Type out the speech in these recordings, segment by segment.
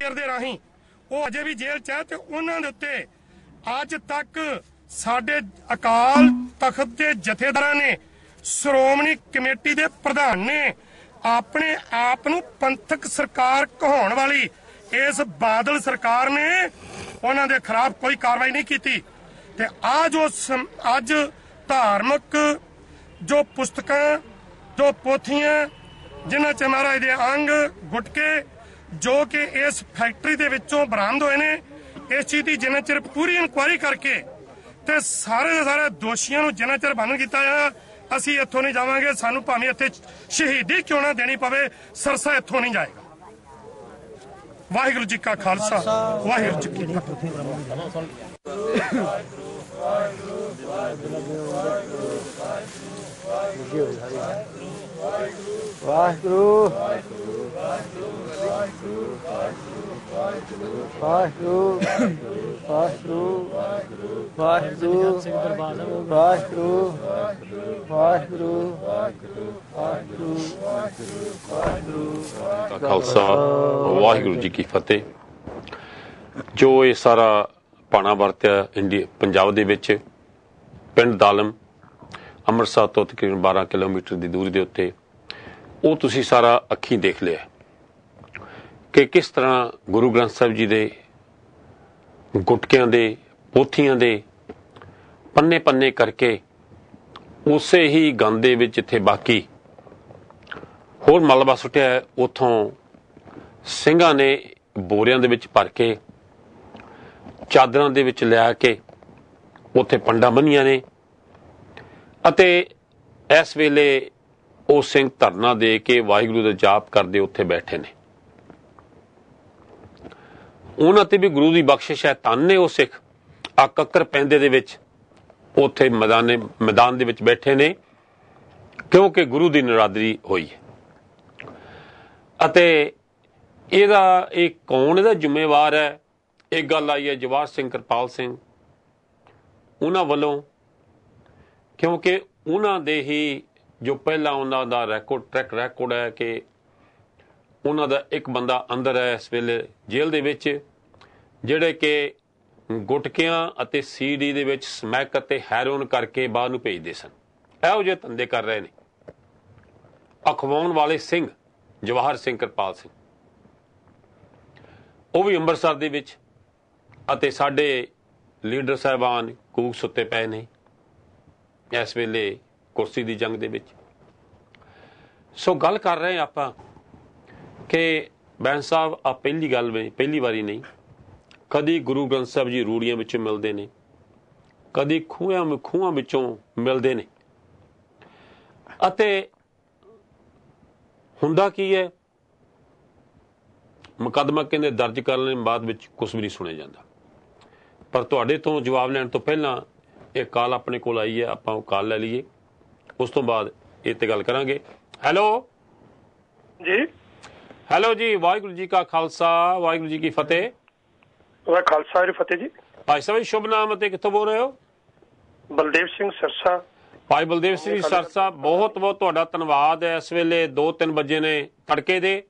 ਦੇਰ ਦੇ ਰਾਹੀਂ। ਉਹ ਅਜੇ ਵੀ ਜੇਲ੍ਹ 'ਚ ਹੈ ਤੇ ਉਹਨਾਂ ਦੇ ਉੱਤੇ ਅੱਜ ਤੱਕ ਸਾਡੇ ਅਕਾਲ ਤਖਤ ਦੇ ਜਥੇਦਾਰਾਂ ਨੇ, ਸ਼੍ਰੋਮਣੀ ਕਮੇਟੀ ਦੇ ਪ੍ਰਧਾਨ ਨੇ ਆਪਣੇ ਆਪ ਨੂੰ ਪੰਥਕ ਸਰਕਾਰ ਕਹਾਉਣ ਵਾਲੀ ਇਸ ਬਾਦਲ ਸਰਕਾਰ ਨੇ ਉਹਨਾਂ ਦੇ ਖਿਲਾਫ ਕੋਈ ਕਾਰਵਾਈ ਨਹੀਂ ਕੀਤੀ। ਤੇ ਆ ਜੋ ਅੱਜ ਧਾਰਮਿਕ ਜੋ ਪੁਸਤਕਾਂ, ਜੋ ਪੋਥੀਆਂ, ਜਿਨ੍ਹਾਂ ਚ ਮਹਾਰਾਜ ਦੇ ਅੰਗ ਗੁਟਕੇ ਜੋ ਕਿ ਇਸ ਫੈਕਟਰੀ ਦੇ ਵਿੱਚੋਂ ਬਰਾਮਦ ਹੋਏ ਨੇ। ਇਸ ਚੀਜ਼ ਦੀ ਜਿੰਨਾ ਚਿਰ ਪੂਰੀ ਇਨਕੁਆਇਰੀ ਕਰਕੇ ਤੇ ਸਾਰੇ ਦੇ ਸਾਰੇ ਦੋਸ਼ੀਆਂ ਨੂੰ ਜਿੰਨਾ ਚਿਰ ਬੰਨ ਕੀਤਾ ਜਾਏਗਾ ਅਸੀਂ ਇੱਥੋਂ ਨਹੀਂ ਜਾਵਾਂਗੇ। ਸਾਨੂੰ ਭਾਵੇਂ ਇੱਥੇ ਸ਼ਹੀਦੀ ਕਿਉਂ ਨਾ ਦੇਣੀ ਪਵੇ, ਸਰਸਾ ਇੱਥੋਂ ਨਹੀਂ ਜਾਏਗਾ। ਵਾਹਿਗੁਰੂ ਜੀ ਕਾ ਖਾਲਸਾ, ਵਾਹਿਗੁਰੂ ਜੀ ਕੀ ਫਤਿਹ। ਵਾਹਿਗੁਰੂ ਵਾਹਿਗੁਰੂ। ਵਾਹਿਗੁਰੂ ਵਾਹਿਗੁਰੂ ਵਾਹਿਗੁਰੂ ਵਾਹਿਗੁਰੂ ਦਾ ਖਾਲਸਾ, ਵਾਹਿਗੁਰੂ ਜੀ ਕੀ ਫਤਿਹ। ਜੋ ਇਹ ਸਾਰਾ ਪਾਣਾ ਵਰਤਿਆ ਇੰਡੀਆ, ਪੰਜਾਬ ਦੇ ਵਿੱਚ, ਪਿੰਡ ਦਾਲਮ, ਅੰਮ੍ਰਿਤਸਰ ਤੋਂ ਤਕਰੀਬਨ 12 ਕਿਲੋਮੀਟਰ ਦੀ ਦੂਰੀ ਦੇ ਉੱਤੇ, ਉਹ ਤੁਸੀਂ ਸਾਰਾ ਅੱਖੀਂ ਦੇਖ ਲਿਆ। ਕਿ ਕਿਸ ਤਰ੍ਹਾਂ ਗੁਰੂ ਗ੍ਰੰਥ ਸਾਹਿਬ ਜੀ ਦੇ ਗੁਟਕਿਆਂ ਦੇ ਪੋਥੀਆਂ ਦੇ ਪੰਨੇ ਪੰਨੇ ਕਰਕੇ ਉਸੇ ਹੀ ਗੰਦ ਦੇ ਵਿੱਚ ਇੱਥੇ ਬਾਕੀ ਹੋਰ ਮਲਬਾ ਸੁੱਟਿਆ ਹੈ, ਉੱਥੋਂ ਸਿੰਘਾਂ ਨੇ ਬੋਰਿਆਂ ਦੇ ਵਿੱਚ ਭਰ ਕੇ ਚਾਦਰਾਂ ਦੇ ਵਿੱਚ ਲਿਆ ਕੇ ਉੱਥੇ ਪੰਡਾ ਬੰਨੀਆਂ ਨੇ ਅਤੇ ਇਸ ਵੇਲੇ ਉਹ ਸਿੰਘ ਧਰਨਾ ਦੇ ਕੇ ਵਾਹਿਗੁਰੂ ਦਾ ਜਾਪ ਕਰਦੇ ਉੱਥੇ ਬੈਠੇ ਨੇ। ਉਹਨਾਂ ਤੇ ਵੀ ਗੁਰੂ ਦੀ ਬਖਸ਼ਿਸ਼ ਹੈ, ਧੰਨ ਨੇ ਉਹ ਸਿੱਖ। ਆ ਕੱਕਰ ਪੈਂਦੇ ਦੇ ਵਿੱਚ, ਉੱਥੇ ਮੈਦਾਨੇ, ਮੈਦਾਨ ਦੇ ਵਿੱਚ ਬੈਠੇ ਨੇ, ਕਿਉਂਕਿ ਗੁਰੂ ਦੀ ਨਰਾਦਰੀ ਹੋਈ ਹੈ। ਅਤੇ ਇਹਦਾ, ਇਹ ਕੌਣ, ਇਹਦਾ ਜ਼ਿੰਮੇਵਾਰ ਹੈ? ਇਹ ਗੱਲ ਆਈ ਹੈ ਜਵਾਹਰ ਸਿੰਘ ਕਿਰਪਾਲ ਸਿੰਘ। ਉਹਨਾਂ ਵੱਲੋਂ, ਕਿਉਂਕਿ ਉਹਨਾਂ ਦੇ ਹੀ ਜੋ ਪਹਿਲਾਂ ਉਹਨਾਂ ਦਾ ਰੈਕੋਰਡ ਟਰੈਕ ਰੈਕੋਰਡ ਹੈ ਕਿ ਉਹਨਾਂ ਦਾ ਇੱਕ ਬੰਦਾ ਅੰਦਰ ਹੈ ਇਸ ਵੇਲੇ ਜੇਲ੍ਹ ਦੇ ਵਿੱਚ, ਜਿਹੜੇ ਕਿ ਗੁਟਕਿਆਂ ਅਤੇ ਸੀਡੀ ਦੇ ਵਿੱਚ ਸਮੈਕ ਅਤੇ ਹੈਰੋਨ ਕਰਕੇ ਬਾਹਰ ਨੂੰ ਭੇਜਦੇ ਸਨ। ਇਹੋ ਜਿਹੇ ਧੰਦੇ ਕਰ ਰਹੇ ਨੇ। ਅਖਵਾਉਣ ਵਾਲੇ ਸਿੰਘ, ਜਵਾਹਰ ਸਿੰਘ ਕਿਰਪਾਲ ਸਿੰਘ। ਉਹ ਵੀ ਅੰਮ੍ਰਿਤਸਰ ਦੇ ਵਿੱਚ ਅਤੇ ਸਾਡੇ ਲੀਡਰ ਸਾਹਿਬਾਨ ਕੂਕ ਸੁੱਤੇ ਪਏ ਨੇ ਇਸ ਵੇਲੇ ਕੁਰਸੀ ਦੀ ਜੰਗ ਦੇ ਵਿੱਚ। ਸੋ ਗੱਲ ਕਰ ਰਹੇ ਆਪਾਂ ਕਿ ਬੈਂਸ ਸਾਹਿਬ ਆ ਪਹਿਲੀ ਗੱਲ ਵੀ ਪਹਿਲੀ ਵਾਰੀ ਨਹੀਂ। ਕਦੀ ਗੁਰੂ ਗ੍ਰੰਥ ਸਾਹਿਬ ਜੀ ਰੂੜੀਆਂ ਵਿੱਚੋਂ ਮਿਲਦੇ ਨੇ। ਕਦੀ ਖੂਹਾਂ ਖੂਹਾਂ ਵਿੱਚੋਂ ਮਿਲਦੇ ਨੇ। ਅਤੇ ਹੁੰਦਾ ਕੀ ਹੈ? ਮੁਕੱਦਮਾ ਕਹਿੰਦੇ ਦਰਜ ਕਰਨ ਦੇ ਬਾਅਦ ਵਿੱਚ ਕੁਝ ਵੀ ਨਹੀਂ ਸੁਣਿਆ ਜਾਂਦਾ। ਪਰ ਤੁਹਾਡੇ ਤੋਂ ਜਵਾਬ ਲੈਣ ਤੋਂ ਪਹਿਲਾਂ ਇਹ ਕਾਲ ਆਪਣੇ ਕੋਲ ਆਈ ਹੈ, ਆਪਾਂ ਉਹ ਕਾਲ ਲੈ ਲਈਏ। ਉਸ ਤੋਂ ਬਾਅਦ ਇਹ ਤੇ ਗੱਲ ਕਰਾਂਗੇ। ਹੈਲੋ? ਜੀ? ਹੈਲੋ ਜੀ ਵਾਹਿਗੁਰੂ ਜੀ ਕਾ ਖਾਲਸਾ ਵਾਹਿਗੁਰੂ ਜੀ ਕੀ ਫਤਿਹ। ਉਹਦਾ ਖਾਲਸਾ ਜੀ ਫਤਿਹ ਜੀ। ਭਾਈ ਸਾਹਿਬ ਜੀ, ਸ਼ੁਭ ਨਾਮ ਅਤੇ ਕਿੱਥੋਂ ਬੋਲ ਰਹੇ ਹੋ? ਬਲਦੇਵ ਸਿੰਘ ਸਰਸਾ। ਭਾਈ ਬਲਦੇਵ ਸਿੰਘ ਸਰ ਸਾਹਿਬ ਬਹੁਤ ਬਹੁਤ ਤੁਹਾਡਾ ਧੰਨਵਾਦ ਹੈ। ਇਸ ਵੇਲੇ 2-3 ਵਜੇ ਨੇ ਤੜਕੇ ਦੇ।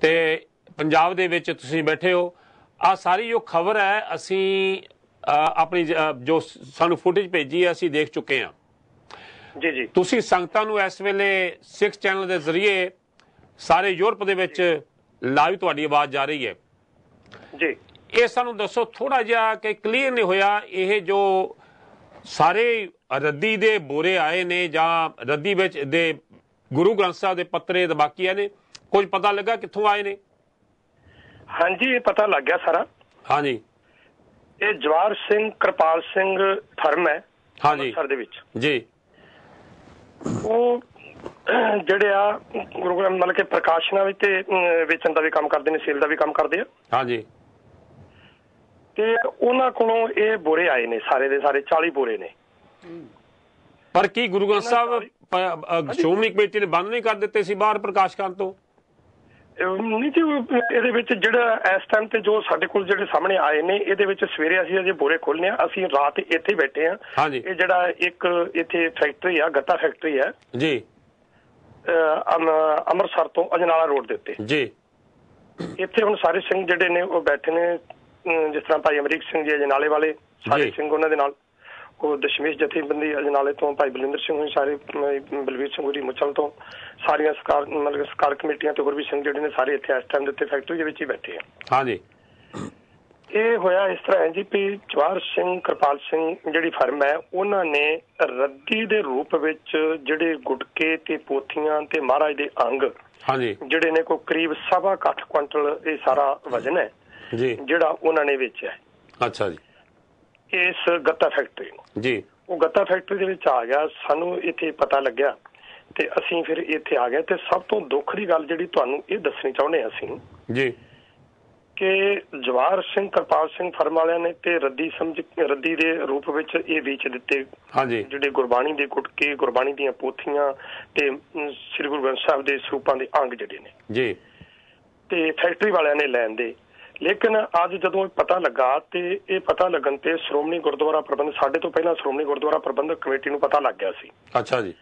ਤੇ ਪੰਜਾਬ ਦੇ ਵਿੱਚ ਤੁਸੀਂ ਬੈਠੇ ਹੋ। ਆ ਸਾਰੀ ਜੋ ਖਬਰ ਹੈ ਅਸੀਂ ਆਪਣੀ ਜ- ਸਾਨੂੰ ਫੁਟੇਜ ਭੇਜੀ ਹੈ ਅਸੀਂ ਦੇਖ ਚੁੱਕੇ ਹਾਂ। ਜੀ ਜੀ। ਤੁਸੀਂ ਸੰਗਤਾਂ ਨੂੰ ਇਸ ਵੇਲੇ ਸਿਕਸ ਚੈਨਲ ਦੇ ਜ਼ਰੀਏ ਸਾਰੇ ਯੂਰਪ ਦੇ ਵਿੱਚ ਲਾਈਵ ਤੁਹਾਡੀ ਆਵਾਜ਼ ਜਾ ਰਹੀ ਹੈ। ਜੀ। ਇਹ ਸਾਨੂੰ ਦੱਸੋ ਥੋੜਾ ਜਿਹਾ ਕਿ ਕਲੀਅਰ ਨਹੀਂ ਹੋਇਆ ਇਹ ਜੋ ਸਾਰੇ ਰੱਦੀ ਦੇ ਬੋਰੇ ਆਏ ਨੇ ਜਾਂ ਰੱਦੀ ਵਿੱਚ ਦੇ ਗੁਰੂ ਗ੍ਰੰਥ ਸਾਹਿਬ ਦੇ ਪੱਤਰੇ ਤੇ ਬਾਕੀ ਨੇ ਕੁਝ ਪਤਾ ਲੱਗਾ ਕਿੱਥੋਂ ਆਏ ਨੇ? ਹਾਂਜੀ ਇਹ ਪਤਾ ਲੱਗ ਗਿਆ ਸਾਰਾ। ਹਾਂਜੀ। ਇਹ ਜਵਾਰ ਸਿੰਘ ਕਿਰਪਾਲ ਸਿੰਘ ਫਰਮ ਹੈ ਹਾਂਜੀ। ਅੰਮ੍ਰਿਤਸਰ ਦੇ ਵਿੱਚ। ਜੀ। ਉਹ ਜਿਹੜੇ ਆ ਗੁਰੂ ਗ੍ਰੰਥ ਮਤਲਬ ਕਿ ਪ੍ਰਕਾਸ਼ਨਾਂ ਵਿੱਚ ਤੇ ਵੇਚਣ ਦਾ ਵੀ ਕੰਮ ਕਰਦੇ ਨੇ ਸੇਲ ਦਾ ਵੀ ਕੰਮ ਕਰਦੇ ਆ। ਹਾਂਜੀ। ਤੇ ਉਹਨਾਂ ਕੋਲੋਂ ਇਹ ਬੋਰੇ ਆਏ ਨੇ ਸਾਰੇ ਦੇ ਸਾਰੇ 40 ਬੋਰੇ ਨੇ। ਪਰ ਕੀ ਗੁਰੂ ਗ੍ਰੰਥ ਸਾਹਿਬ ਸ਼੍ਰੋਮਣੀ ਕਮੇਟੀ ਨੇ ਬੰਦ ਨਹੀਂ ਕਰ ਦਿੱਤੇ ਸੀ ਬਾਹਰ ਪ੍ਰਕਾਸ਼ ਕਰਨ ਤੋਂ? ਨਹੀਂ ਜੀ ਇਹਦੇ ਵਿੱਚ ਜਿਹੜਾ ਇਸ ਟਾਈਮ ਤੇ ਜੋ ਸਾਡੇ ਕੋਲ ਜਿਹੜੇ ਸਾਹਮਣੇ ਆਏ ਨੇ ਇਹਦੇ ਵਿੱਚ ਸਵੇਰੇ ਅਸੀਂ ਅਜੇ ਬੋਰੇ ਖੋਲਨੇ ਆ ਅਸੀਂ ਰਾਤ ਇੱਥੇ ਬੈਠੇ ਆ। ਇਹ ਜਿਹੜਾ ਇੱਕ ਇੱਥੇ ਫੈਕਟਰੀ ਆ ਗੱਤਾ ਫੈਕਟਰੀ ਹੈ ਜੀ। ਅੰਮ੍ਰਿਤਸਰ ਤੋਂ ਅਜਨਾਲਾ ਰੋਡ ਦੇ ਉੱਤੇ। ਜੀ। ਇੱਥੇ ਹੁਣ ਸਾਰੇ ਸਿੰਘ ਜਿਹੜੇ ਨੇ ਉਹ ਬੈਠੇ ਨੇ ਜਿਸ ਤਰ੍ਹਾਂ ਭਾਈ ਅਮਰੀਕ ਸਿੰਘ ਜੀ ਅਜਨਾਲੇ ਵਾਲੇ ਸਾਰੇ। ਸਿੰਘ ਉਹਨਾਂ ਦੇ ਨਾਲ। ਉਹ ਦਸ਼ਮੇਸ਼ ਜਥੇਬੰਦੀ ਅਜਨਾਲੇ ਤੋਂ ਭਾਈ ਬਲਿੰਦਰ ਸਿੰਘ ਹੋਈ ਸਾਰੇ ਬਲਵੀਰ ਸਿੰਘ ਹੋਰੀ ਮੁਚਲ ਤੋਂ ਸਾਰੀਆਂ ਸਰਕਾਰ ਮਤਲਬ ਸਰਕਾਰ ਕਮੇਟੀਆਂ ਤੇ ਹੋਰ ਵੀ ਸਿੰਘ ਜਿਹੜੇ ਨੇ ਸਾਰੇ ਇੱਥੇ ਇਸ ਟਾਈਮ ਦੇ ਉੱਤੇ ਫੈਕਟਰੀ ਦੇ ਵਿੱਚ ਹੀ ਬੈਠੇ ਆ। ਹਾਂਜੀ। ਇਹ ਹੋਇਆ ਇਸ ਤਰ੍ਹਾਂ ਜੀ ਵੀ ਜਵਾਹਰ ਸਿੰਘ ਕਿਰਪਾਲ ਸਿੰਘ ਜਿਹੜੀ ਫਰਮ ਹੈ ਉਹਨਾਂ ਨੇ ਰੱਦੀ ਦੇ ਰੂਪ ਵਿੱਚ ਜਿਹੜੇ ਗੁਟਕੇ ਤੇ ਪੋਥੀਆਂ ਤੇ ਮਹਾਰਾਜ ਦੇ ਅੰਗ ਹਾਂਜੀ। ਜਿਹੜੇ ਨੇ ਕੋਈ ਕਰੀਬ ਸਵਾ ਕੁ ਅੱਠ ਕੁਇੰਟਲ ਇਹ ਸਾਰਾ ਵਜ਼ਨ ਹੈ ਜੀ। ਜਿਹੜਾ ਉਹਨਾਂ ਨੇ ਵੇਚਿਆ ਹੈ। ਅੱਛਾ ਜੀ। ਇਸ ਗੱਤਾ ਫੈਕਟਰੀ ਨੂੰ। ਜੀ। ਉਹ ਗੱਤਾ ਫੈਕਟਰੀ ਦੇ ਵਿੱਚ ਆ ਗਿਆ ਸਾਨੂੰ ਇੱਥੇ ਪਤਾ ਲੱਗਿਆ ਤੇ ਅਸੀਂ ਫਿਰ ਇੱਥੇ ਆ ਗਏ ਤੇ ਸਭ ਤੋਂ ਦੁੱਖ ਦੀ ਗੱਲ ਜਿਹੜੀ ਤੁਹਾਨੂੰ ਇਹ ਦੱਸਣੀ ਚਾਹੁੰਦੇ ਹਾਂ ਅਸੀਂ ਜੀ। ਕਿ ਜਵਾਹਰ ਸਿੰਘ ਕਿਰਪਾਲ ਸਿੰਘ ਫਰਮ ਵਾਲਿਆਂ ਨੇ ਤੇ ਰੱਦੀ ਸਮਝ ਰੱਦੀ ਦੇ ਰੂਪ ਵਿੱਚ ਇਹ ਵੇਚ ਦਿੱਤੇ। ਹਾਂਜੀ। ਜਿਹੜੇ ਗੁਰਬਾਣੀ ਦੇ ਗੁਟਕੇ ਗੁਰਬਾਣੀ ਦੀਆਂ ਪੋਥੀਆਂ ਤੇ ਸ੍ਰੀ ਗੁਰੂ ਗ੍ਰੰਥ ਸਾਹਿਬ ਦੇ ਸਰੂਪਾਂ ਦੇ ਅੰਗ ਜਿਹੜੇ ਨੇ। ਜੀ। ਤੇ ਫੈਕਟਰੀ ਵਾਲਿਆਂ ਨੇ ਲੈਣ ਦੇ। ਲੇਕਿਨ ਅੱਜ ਜਦੋਂ ਪਤਾ ਲੱਗਾ ਤੇ ਇਹ ਪਤਾ ਲੱਗਣ ਤੇ ਸ਼੍ਰੋਮਣੀ ਗੁਰਦੁਆਰਾ ਪ੍ਰਬੰਧ ਸਾਡੇ ਤੋਂ ਪਹਿਲਾਂ ਸ਼੍ਰੋਮਣੀ ਗੁਰਦੁਆਰਾ ਪ੍ਰਬੰਧਕ ਕਮੇਟੀ ਨੂੰ ਪਤਾ ਲੱਗ ਗਿਆ ਸੀ। ਅੱਛਾ ਜੀ।